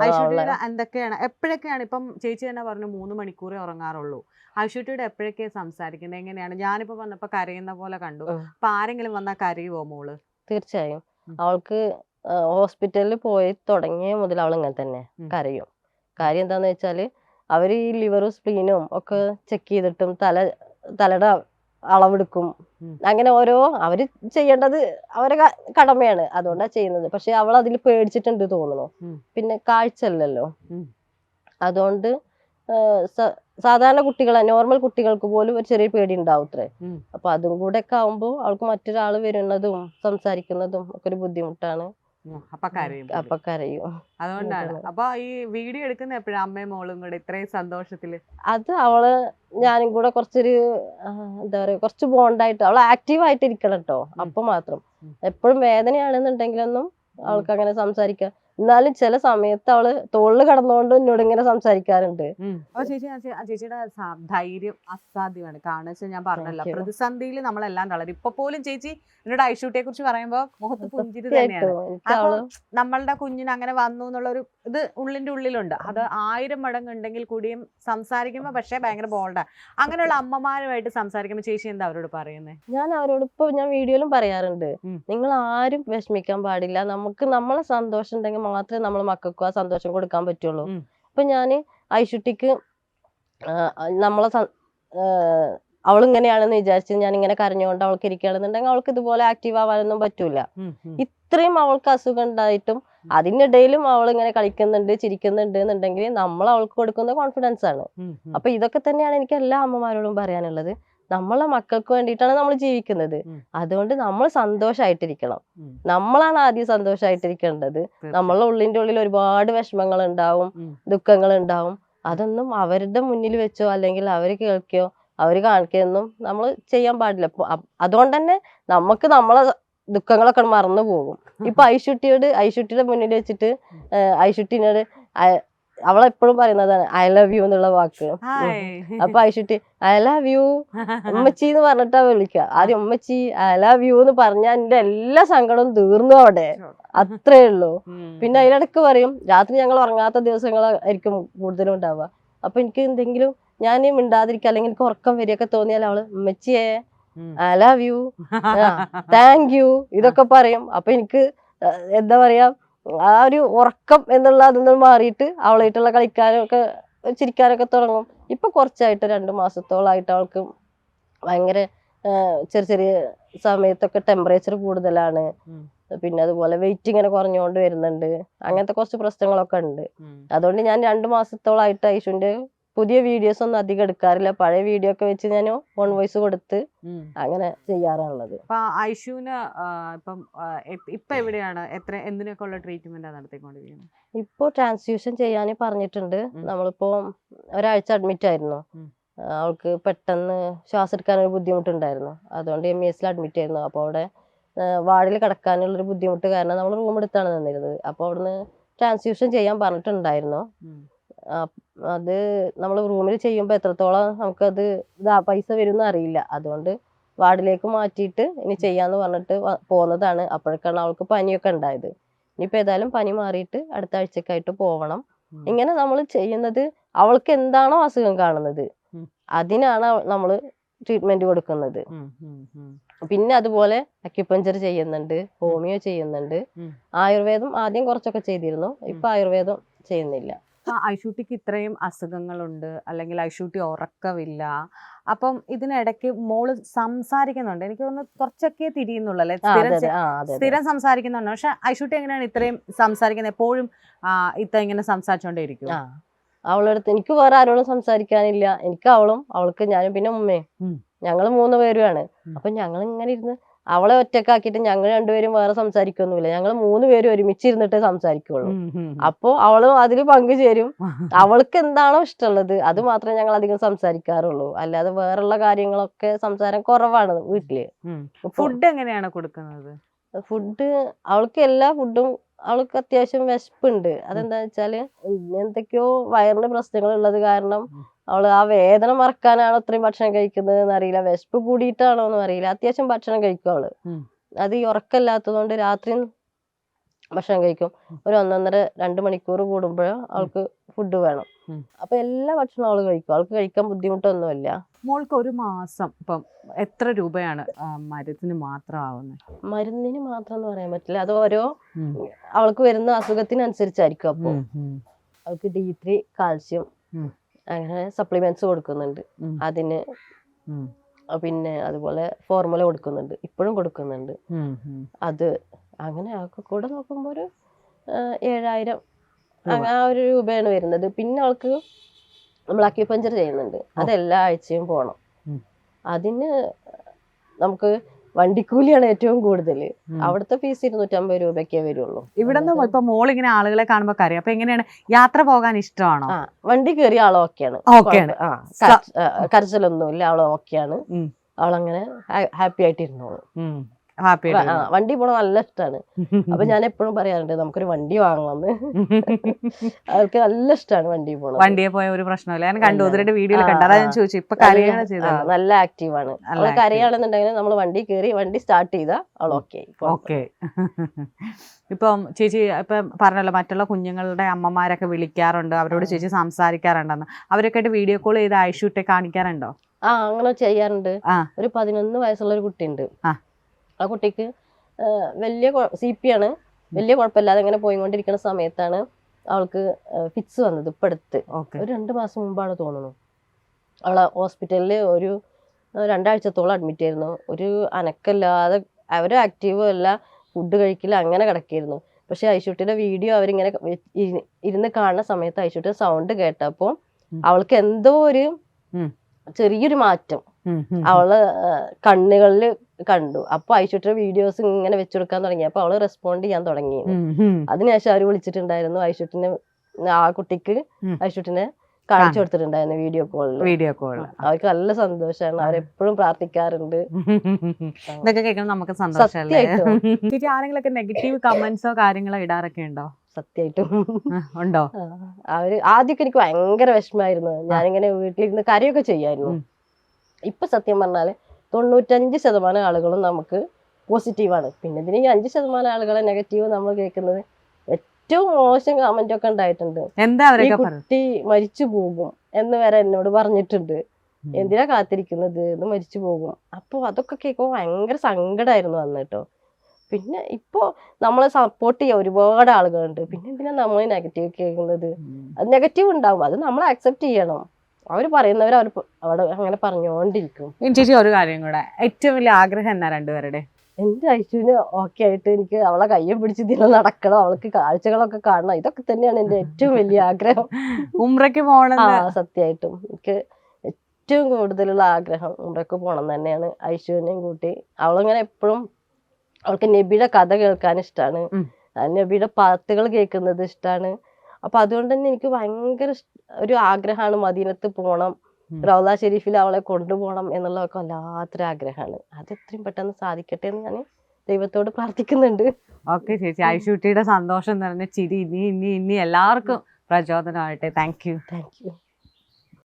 ഐശ്വര്യയുടെ എന്തൊക്കെയാണ്? എപ്പോഴൊക്കെയാണ്? ഇപ്പം ചേച്ചി തന്നെ പറഞ്ഞു മൂന്ന് മണിക്കൂറേ ഉറങ്ങാറുള്ളൂ. ഐശ്വര്യയുടെ എപ്പോഴൊക്കെ സംസാരിക്കുന്നത് എങ്ങനെയാണ്? ഞാനിപ്പോ വന്നപ്പോ കരയുന്ന പോലെ കണ്ടു. അപ്പൊ ആരെങ്കിലും വന്നാൽ കരയുവോ മോൾ? തീർച്ചയായും. അവൾക്ക് ഹോസ്പിറ്റലിൽ പോയി തുടങ്ങിയ മുതൽ അവൾ ഇങ്ങനെ തന്നെ കരയും. കാര്യം എന്താന്ന് വെച്ചാൽ അവർ ഈ ലിവറും സ്പ്ലീനും ഒക്കെ ചെക്ക് ചെയ്തിട്ടും തല തലയുടെ അളവെടുക്കും. അങ്ങനെ ഓരോ അവർ ചെയ്യേണ്ടത് അവരെ കടമയാണ്. അതുകൊണ്ടാ ചെയ്യുന്നത്. പക്ഷെ അവൾ അതിൽ പേടിച്ചിട്ടുണ്ട് തോന്നുന്നു. പിന്നെ കാഴ്ചയല്ലല്ലോ. അല്ലല്ലോ അതുകൊണ്ട് സാധാരണ കുട്ടികളെ നോർമൽ കുട്ടികൾക്ക് പോലും ഒരു ചെറിയ പേടി ഉണ്ടാവും അത്രേ. അപ്പൊ അതും കൂടെ ഒക്കെ ആവുമ്പോൾ അവൾക്ക് മറ്റൊരാൾ വരുന്നതും സംസാരിക്കുന്നതും ഒക്കെ ഒരു ബുദ്ധിമുട്ടാണ്. അപ്പൊ കരയും അപ്പൊ കരയും അതുകൊണ്ടാണ്. അപ്പൊ ഈ വീഡിയോ എടുക്കുന്ന എപ്പോഴാ അമ്മയും മോളും കൂടെ ഇത്രയും സന്തോഷത്തിൽ? അത് അവൾ ഞാനും കൂടെ കുറച്ചൊരു എന്താ പറയാ കുറച്ച് ബോണ്ടായിട്ട് അവൾ ആക്റ്റീവ് ആയിട്ട് ഇരിക്കണം കേട്ടോ അപ്പൊ മാത്രം. എപ്പോഴും വേദനയാണെന്നുണ്ടെങ്കിലൊന്നും അവൾക്ക് അങ്ങനെ സംസാരിക്കാം എന്നാലും ചില സമയത്ത് അവൾ തോളിൽ കടന്നുകൊണ്ട് എന്നോട് ഇങ്ങനെ സംസാരിക്കാറുണ്ട്. അപ്പൊ ചേച്ചി ചേച്ചിയുടെ ധൈര്യം അസാധ്യമാണ്. കാരണം ഞാൻ പറഞ്ഞല്ലോ പ്രതിസന്ധിയിൽ നമ്മളെല്ലാം തളരും ഇപ്പൊ പോലും ചേച്ചി എന്നോട് ഐഷൂട്ടിയെ കുറിച്ച് പറയുമ്പോ മുഖത്ത് പുഞ്ചിരി തന്നെയാണ്. അപ്പൊ നമ്മളുടെ കുഞ്ഞിന് അങ്ങനെ വന്നു എന്നുള്ള ഒരു ഇത് ഉള്ളിന്റെ ഉള്ളിലുണ്ട്. അത് ആയിരം മടങ്ങ് ഉണ്ടെങ്കിൽ കൂടിയും സംസാരിക്കുമ്പോ പക്ഷേ ഭയങ്കര ബോൾഡാ അങ്ങനെയുള്ള അമ്മമാരുമായിട്ട് സംസാരിക്കുമ്പോ ചേച്ചി എന്താ അവരോട് പറയുന്നത് ഞാൻ അവരോട് ഇപ്പൊ ഞാൻ വീഡിയോയിലും പറയാറുണ്ട്. നിങ്ങൾ ആരും വിഷമിക്കാൻ പാടില്ല. നമുക്ക് നമ്മളെ സന്തോഷം ഉണ്ടെങ്കിൽ മാത്രമേ നമ്മൾ മക്കൾക്ക് ആ സന്തോഷം കൊടുക്കാൻ പറ്റുള്ളൂ. അപ്പൊ ഞാൻ ഞാൻ ഐഷുട്ടിക്ക് നമ്മളെ അവൾ ഇങ്ങനെയാണെന്ന് വിചാരിച്ച് ഞാൻ ഇങ്ങനെ കരഞ്ഞുകൊണ്ട് അവൾക്ക് ഇരിക്കുകയാണെന്നുണ്ടെങ്കിൽ അവൾക്ക് ഇതുപോലെ ആക്റ്റീവ് ആവാനൊന്നും പറ്റൂല. ഇത്രയും അവൾക്ക് അസുഖം ഉണ്ടായിട്ടും അതിനിടയിലും അവൾ ഇങ്ങനെ കളിക്കുന്നുണ്ട് ചിരിക്കുന്നുണ്ട് എന്നുണ്ടെങ്കിൽ നമ്മൾ അവൾക്ക് കൊടുക്കുന്ന കോൺഫിഡൻസ് ആണ്. അപ്പൊ ഇതൊക്കെ തന്നെയാണ് എനിക്ക് എല്ലാ അമ്മമാരോടും പറയാനുള്ളത്. നമ്മളെ മക്കൾക്ക് വേണ്ടിയിട്ടാണ് നമ്മൾ ജീവിക്കുന്നത്. അതുകൊണ്ട് നമ്മൾ സന്തോഷമായിട്ടിരിക്കണം നമ്മളാണ് ആദ്യം സന്തോഷമായിട്ടിരിക്കേണ്ടത് നമ്മളെ ഉള്ളിന്റെ ഉള്ളിൽ ഒരുപാട് വിഷമങ്ങൾ ഉണ്ടാവും. ദുഃഖങ്ങൾ ഉണ്ടാവും അതൊന്നും അവരുടെ മുന്നിൽ വെച്ചോ അല്ലെങ്കിൽ അവർ കേൾക്കുകയോ അവർ കാണിക്കുകയൊന്നും നമ്മൾ ചെയ്യാൻ പാടില്ല. അതുകൊണ്ട് തന്നെ നമുക്ക് നമ്മളെ ദുഃഖങ്ങളൊക്കെ മറന്നു പോകും. ഇപ്പൊ ഐശുട്ടിയോട് ഐശുട്ടിയുടെ മുന്നിൽ വെച്ചിട്ട് ഐശുട്ടിനോട് അവളെപ്പോഴും പറയുന്നതാണ് ഐ ലവ് യു എന്നുള്ള വാക്ക്. അപ്പൊ ഐശുട്ടി ഐ ലവ് യു ഉമ്മച്ചി എന്ന് പറഞ്ഞിട്ടാ വിളിക്കുക ആദ്യം ഉമ്മച്ചി ഐ ലവ് യു എന്ന് പറഞ്ഞാൽ എന്റെ എല്ലാ സങ്കടവും തീർന്നു അവിടെ. അത്രേ ഉള്ളൂ. പിന്നെ അതിലിടക്ക് പറയും രാത്രി ഞങ്ങൾ ഉറങ്ങാത്ത ദിവസങ്ങളായിരിക്കും കൂടുതലും ഉണ്ടാവുക. അപ്പൊ എനിക്ക് എന്തെങ്കിലും ഞാൻ മിണ്ടാതിരിക്കുക അല്ലെങ്കിൽ എനിക്ക് ഉറക്കം വരികയൊക്കെ തോന്നിയാൽ അവൾ ഉമ്മച്ചിയെ I love you thank you ഇതൊക്കെ പറയും. അപ്പൊ എനിക്ക് എന്താ പറയാ ആ ഒരു ഉറക്കം എന്നുള്ള അതൊന്നും മാറിയിട്ട് അവളായിട്ടുള്ള കളിക്കാനൊക്കെ ചിരിക്കാനൊക്കെ തുടങ്ങും. ഇപ്പൊ കുറച്ചായിട്ട് രണ്ട് മാസത്തോളായിട്ട് അവൾക്ക് ഭയങ്കര ചെറിയ ചെറിയ സമയത്തൊക്കെ ടെമ്പറേച്ചർ കൂടുതലാണ്. പിന്നെ അതുപോലെ വെയിറ്റ് ഇങ്ങനെ കുറഞ്ഞുകൊണ്ട് വരുന്നുണ്ട്. അങ്ങനത്തെ കുറച്ച് പ്രശ്നങ്ങളൊക്കെ ഉണ്ട്. അതുകൊണ്ട് ഞാൻ രണ്ട് മാസത്തോളായിട്ട് ഐഷുവിന്റെ പുതിയ വീഡിയോസ് ഒന്നും അധികം എടുക്കാറില്ല. പഴയ വീഡിയോ ഒക്കെ വെച്ച് ഞാൻ ഓൺ വോയിസ് കൊടുത്ത് അങ്ങനെ ചെയ്യാറാണുള്ളത് അപ്പൊ ഐഷുവിന് ആ, ഇപ്പം ഇപ്പൊ എവിടെയാണ്? എത്ര എന്തിനൊക്കെ ഉള്ള ട്രീറ്റ്മെന്റ് നടത്തിക്കൊണ്ടിരിക്കുന്നത്? ഇപ്പോ ട്രാൻസ്ഫ്യൂഷൻ ചെയ്യാൻ പറഞ്ഞിട്ടുണ്ട്. നമ്മളിപ്പോ ഒരാഴ്ച അഡ്മിറ്റ് ആയിരുന്നു. അവൾക്ക് പെട്ടെന്ന് ശ്വാസം എടുക്കാൻ ഒരു ബുദ്ധിമുട്ടുണ്ടായിരുന്നു. അതുകൊണ്ട് എം ഇ എസിൽ അഡ്മിറ്റ് ആയിരുന്നു. അപ്പോൾ അവിടെ വാർഡിൽ കിടക്കാനുള്ള ഒരു ബുദ്ധിമുട്ട് കാരണം നമ്മൾ റൂം എടുത്താണ് നിന്നിരുന്നത്. അപ്പോൾ അവിടുന്ന് ട്രാൻസ്ഫ്യൂഷൻ ചെയ്യാൻ പറഞ്ഞിട്ടുണ്ടായിരുന്നു. അത് നമ്മൾ റൂമിൽ ചെയ്യുമ്പോൾ എത്രത്തോളം നമുക്കത് ഇതാ പൈസ വരുമെന്ന് അറിയില്ല. അതുകൊണ്ട് വാർഡിലേക്ക് മാറ്റിയിട്ട് ഇനി ചെയ്യാന്ന് പറഞ്ഞിട്ട് പോന്നതാണ്. അപ്പോഴേക്കാണ് അവൾക്ക് പനിയൊക്കെ ഉണ്ടായത്. ഇനിയിപ്പോൾ ഏതായാലും പനി മാറിയിട്ട് അടുത്ത ആഴ്ചക്കായിട്ട് പോവണം. ഇങ്ങനെ നമ്മൾ ചെയ്യുന്നത് അവൾക്ക് എന്താണോ അസുഖം കാണുന്നത്. അതിനാണ് നമ്മൾ ട്രീറ്റ്മെന്റ് കൊടുക്കുന്നത്. പിന്നെ അതുപോലെ അക്യുപഞ്ചർ ചെയ്യുന്നുണ്ട് ഹോമിയോ ചെയ്യുന്നുണ്ട്. ആയുർവേദം ആദ്യം കുറച്ചൊക്കെ ചെയ്തിരുന്നു. ഇപ്പൊ ആയുർവേദം ചെയ്യുന്നില്ല. ഐഷൂട്ടിക്ക് ഇത്രയും അസുഖങ്ങളുണ്ട് അല്ലെങ്കിൽ ഐഷൂട്ടി ഉറക്കമില്ല. അപ്പം ഇതിനിടയ്ക്ക് മോൾ സംസാരിക്കുന്നുണ്ട്. എനിക്ക് തോന്നുന്നു കുറച്ചൊക്കെ തിരിയുന്നുള്ളൂ അല്ലെ? ആ, സ്ഥിരം ആ സംസാരിക്കുന്നുണ്ട്. പക്ഷെ ഐഷൂട്ടി എങ്ങനെയാണ് ഇത്രയും സംസാരിക്കുന്നത് എപ്പോഴും ഇത്ര ഇത്ത ഇങ്ങനെ സംസാരിച്ചോണ്ടേ ഇരിക്കും ആ അവളടുത്ത് എനിക്ക് വേറെ ആരോടും സംസാരിക്കാനില്ല. എനിക്ക് അവളും അവൾക്ക് ഞാനും പിന്നെ ഉമ്മയും. ഞങ്ങൾ ഞങ്ങൾ മൂന്ന് പേരുമാണ്. അപ്പൊ ഞങ്ങൾ ഇങ്ങനെ ഇരുന്ന് അവളെ ഒറ്റക്കാക്കിയിട്ട് ഞങ്ങൾ രണ്ടുപേരും വേറെ സംസാരിക്കൊന്നുമില്ല. ഞങ്ങൾ മൂന്ന് പേരും ഒരുമിച്ച് ഇരുന്നിട്ടേ സംസാരിക്കുള്ളൂ അപ്പോ അവളും അതിൽ പങ്കുചേരും. അവൾക്ക് എന്താണോ ഇഷ്ടമുള്ളത് അത് മാത്രമേ ഞങ്ങൾ അധികം സംസാരിക്കാറുള്ളൂ. അല്ലാതെ വേറെയുള്ള കാര്യങ്ങളൊക്കെ സംസാരം കുറവാണ് വീട്ടിൽ. ഫുഡ് എങ്ങനെയാണ് കൊടുക്കുന്നത്? ഫുഡ് അവൾക്ക് എല്ലാ ഫുഡും അവൾക്ക് അത്യാവശ്യം വിശപ്പുണ്ട്. അതെന്താ വെച്ചാൽ എന്തൊക്കെയോ വയറിന് പ്രശ്നങ്ങൾ ഉള്ളത് കാരണം ഉം. അവൾ ആ വേദന മറക്കാനാണോ ഇത്രയും ഭക്ഷണം കഴിക്കുന്നത് എന്ന് അറിയില്ല വിശപ്പ് കൂടിയിട്ടാണോ എന്ന് അറിയില്ല. അത്യാവശ്യം ഭക്ഷണം കഴിക്കും അവൾ. അത് ഈ ഉറക്കമില്ലാത്തതുകൊണ്ട് രാത്രി ഭക്ഷണം കഴിക്കും. ഒരു ഒന്നൊന്നര രണ്ട് മണിക്കൂർ കൂടുമ്പോഴോ അവൾക്ക് ഫുഡ് വേണം. അപ്പൊ എല്ലാ ഭക്ഷണവും അവൾ കഴിക്കും. അവൾക്ക് കഴിക്കാൻ ബുദ്ധിമുട്ടൊന്നുമില്ല. മോൾക്ക് ഒരു മാസം ഇപ്പം എത്ര രൂപയാണ് മരുന്നിന് മാത്രം ആവുന്നത് മരുന്നിന് മാത്രം എന്ന് പറയാൻ പറ്റില്ല. അത് ഓരോ അവൾക്ക് വരുന്ന അസുഖത്തിനനുസരിച്ചായിരിക്കും അപ്പൊ. അവൾക്ക് ഡി ത്രീ കാൽസ്യം. അങ്ങനെ സപ്ലിമെന്റ്സ് കൊടുക്കുന്നുണ്ട്. അതിന് പിന്നെ അതുപോലെ ഫോർമുല കൊടുക്കുന്നുണ്ട്. ഇപ്പോഴും കൊടുക്കുന്നുണ്ട്. അത് അങ്ങനെ ആൾക്ക് കൂടെ നോക്കുമ്പോൾ ഒരു ഏഴായിരം ആ ഒരു രൂപയാണ് വരുന്നത്. പിന്നെ ആൾക്ക് നമ്മൾ അക്യുപഞ്ചർ ചെയ്യുന്നുണ്ട്. അത് എല്ലാ ആഴ്ചയും പോണം. അതിന് നമുക്ക് വണ്ടിക്കൂലിയാണ് ഏറ്റവും കൂടുതൽ. അവിടുത്തെ ഫീസ് ഇരുന്നൂറ്റമ്പത് രൂപയ്ക്കേ വരുള്ളൂ. ഇവിടെ നിന്ന് ഇപ്പൊ മോൾ ഇങ്ങനെ ആളുകളെ കാണുമ്പോൾ കറിയും അപ്പൊ എങ്ങനെയാണ്? യാത്ര പോകാൻ ഇഷ്ടമാണോ? വണ്ടി കയറിയ ആൾ ഓക്കെയാണ്. ഓക്കെയാണ്. കരച്ചിലൊന്നുമില്ല. അവൾ ഓക്കെയാണ്. അവളങ്ങനെ ഹാപ്പി ആയിട്ട് ഇരുന്നോളൂ ഹാപ്പി ആ, വണ്ടി പോണ നല്ല ഇഷ്ടമാണ് അപ്പൊ ഞാൻ എപ്പോഴും പറയാറുണ്ട് നമുക്കൊരു വണ്ടി വാങ്ങണമെന്ന് അവർക്ക് നല്ല ഇഷ്ടമാണ് വണ്ടി പോണത്. വണ്ടിയെ പോയ ഒരു പ്രശ്നമില്ല. ഞാൻ കണ്ടു. വീഡിയോയിൽ ആ, കണ്ടു ഞാൻ ആ. ചോദിച്ചു. ഇപ്പൊ നല്ല- ആ, ആക്റ്റീവ് ആണ് അവൾ. കരയാണെന്നുണ്ടെങ്കിൽ നമ്മൾ വണ്ടി കയറി വണ്ടി സ്റ്റാർട്ട് ചെയ്താൽ അവൾ ഓക്കെ ഓക്കെ. ഇപ്പം ചേച്ചി ഇപ്പം പറഞ്ഞല്ലോ മറ്റുള്ള കുഞ്ഞുങ്ങളുടെ അമ്മമാരൊക്കെ വിളിക്കാറുണ്ട് അവരോട് ചേച്ചി സംസാരിക്കാറുണ്ടെന്ന്. അവരൊക്കെ ആയിട്ട് വീഡിയോ കോൾ ചെയ്ത് ഐഷൂട്ടെ കാണിക്കാറുണ്ടോ? ആ അങ്ങനെ ചെയ്യാറുണ്ട്. ഒരു പതിനൊന്ന് വയസ്സുള്ള ഒരു കുട്ടിയുണ്ട്. ആ. കുട്ടിക്ക് വലിയ സി പി ആണ്. വലിയ കുഴപ്പമില്ലാതെ ഇങ്ങനെ പോയിക്കൊണ്ടിരിക്കുന്ന സമയത്താണ് അവൾക്ക് ഫിറ്റ്സ് വന്നത് ഇപ്പം അടുത്ത്. ഒരു രണ്ട് മാസം മുമ്പാണ് തോന്നുന്നു. അവളെ ഹോസ്പിറ്റലിൽ ഒരു രണ്ടാഴ്ചത്തോളം അഡ്മിറ്റ് ആയിരുന്നു ഒരു അനക്കല്ലാതെ അവർ ആക്റ്റീവും അല്ല ഫുഡ് കഴിക്കില്ല അങ്ങനെ കിടക്കായിരുന്നു. പക്ഷെ ഐശുട്ടിയുടെ വീഡിയോ അവരിങ്ങനെ ഇരുന്ന് കാണുന്ന സമയത്ത് ഐശുട്ടിയുടെ സൗണ്ട് കേട്ടപ്പോൾ അവൾക്ക് എന്തോ ഒരു ചെറിയൊരു മാറ്റം. അവൾ കണ്ണുകളിൽ കണ്ടു. അപ്പൊ ഐശ്വര്യ വീഡിയോസ് ഇങ്ങനെ വെച്ചുകൊടുക്കാൻ തുടങ്ങി. അപ്പൊ അവൾ റെസ്പോണ്ട് ചെയ്യാൻ തുടങ്ങി അതിനുശേഷം അവർ വിളിച്ചിട്ടുണ്ടായിരുന്നു. ഐശ്വര്യനെ ആ കുട്ടിക്ക്. ഐശ്വര്യനെ കാണിച്ചു കൊടുത്തിട്ടുണ്ടായിരുന്നു വീഡിയോ കോളിൽ വീഡിയോ കോൾ അവർക്ക് നല്ല സന്തോഷമാണ് അവരെപ്പോഴും പ്രാർത്ഥിക്കാറുണ്ട്. ഇതൊക്കെ കേൾക്കുമ്പോൾ നമുക്ക് സന്തോഷമല്ലേ സത്യമായിട്ടും. ചേച്ചി ആരെങ്കിലൊക്കെ നെഗറ്റീവ് കമന്റ്സോ കാര്യങ്ങളോ ഇടാറൊക്കെ ഉണ്ടോ സത്യമായിട്ടും ഉണ്ടോ? അവർ ആദ്യമൊക്കെ എനിക്ക് ഭയങ്കര വിഷമായിരുന്നു. ഞാനിങ്ങനെ വീട്ടിലിരുന്ന് കരയൊക്കെ ചെയ്യായിരുന്നു. ഇപ്പൊ സത്യം പറഞ്ഞാൽ തൊണ്ണൂറ്റഞ്ച് ശതമാനം ആളുകളും നമുക്ക് പോസിറ്റീവാണ് പിന്നെ ഇതിന് ഈ അഞ്ച് ശതമാനം ആളുകളെ നെഗറ്റീവ് നമ്മൾ കേൾക്കുന്നത് ഏറ്റവും മോശം കമന്റ് ഒക്കെ ഉണ്ടായിട്ടുണ്ട്. എന്താ ഈ കുട്ടി മരിച്ചു പോകും എന്ന് വരെ എന്നോട് പറഞ്ഞിട്ടുണ്ട്. എന്തിനാ കാത്തിരിക്കുന്നത്? എന്ന് മരിച്ചു പോകും. അപ്പോൾ അതൊക്കെ കേൾക്കുമ്പോൾ ഭയങ്കര സങ്കടമായിരുന്നു അന്ന് കേട്ടോ. പിന്നെ ഇപ്പോൾ നമ്മളെ സപ്പോർട്ട് ചെയ്യാൻ ഒരുപാട് ആളുകളുണ്ട്. പിന്നെ എന്തിനാ നമ്മൾ നെഗറ്റീവ് കേൾക്കുന്നത്? അത് നെഗറ്റീവ് ഉണ്ടാവും. അത് നമ്മൾ അക്സെപ്റ്റ് ചെയ്യണം. അവർ പറയുന്നവർ അവർ അവിടെ അങ്ങനെ പറഞ്ഞുകൊണ്ടിരിക്കും ചേച്ചി ഒരു കാര്യം കൂടെ. ഏറ്റവും വലിയ ആഗ്രഹം എന്നാ രണ്ടുപേരുടെ? എന്റെ ഐശുവിന് ഓക്കെ ആയിട്ട് എനിക്ക് അവളെ കയ്യെ പിടിച്ച് ഇതിനെ നടക്കണം അവൾക്ക് കാഴ്ചകളൊക്കെ കാണണം. ഇതൊക്കെ തന്നെയാണ് എന്റെ ഏറ്റവും വലിയ ആഗ്രഹം. ഉമ്രയ്ക്ക് ആ പോണെന്ന് സത്യമായിട്ടും എനിക്ക് ഏറ്റവും കൂടുതലുള്ള ആഗ്രഹം ഉമ്രക്ക് പോകണം തന്നെയാണ്. ഐശുവിനെയും കൂട്ടി അവളിങ്ങനെ എപ്പോഴും അവൾക്ക് നബിയുടെ കഥ കേൾക്കാൻ ഇഷ്ടമാണ്. നബിയുടെ പാത്തുകൾ കേൾക്കുന്നത് ഇഷ്ടമാണ് അപ്പൊ അതുകൊണ്ട് തന്നെ എനിക്ക് ഭയങ്കര ഒരു ആഗ്രഹമാണ് മദീനത്ത് പോണം. റൗല ഷെരീഫിൽ അവളെ കൊണ്ടുപോകണം എന്നുള്ളതൊക്കെ വല്ലാത്തൊരു ആഗ്രഹമാണ്. അത് എത്രയും പെട്ടെന്ന് സാധിക്കട്ടെ എന്ന് ഞാൻ ദൈവത്തോട് പ്രാർത്ഥിക്കുന്നുണ്ട്. ഓക്കെ ചേച്ചി. ഐഷുട്ടിയുടെ സന്തോഷം നിറഞ്ഞ ചിരി ഇനി ഇനി ഇനി എല്ലാവർക്കും പ്രചോദനമാകട്ടെ താങ്ക് യു. Thank you.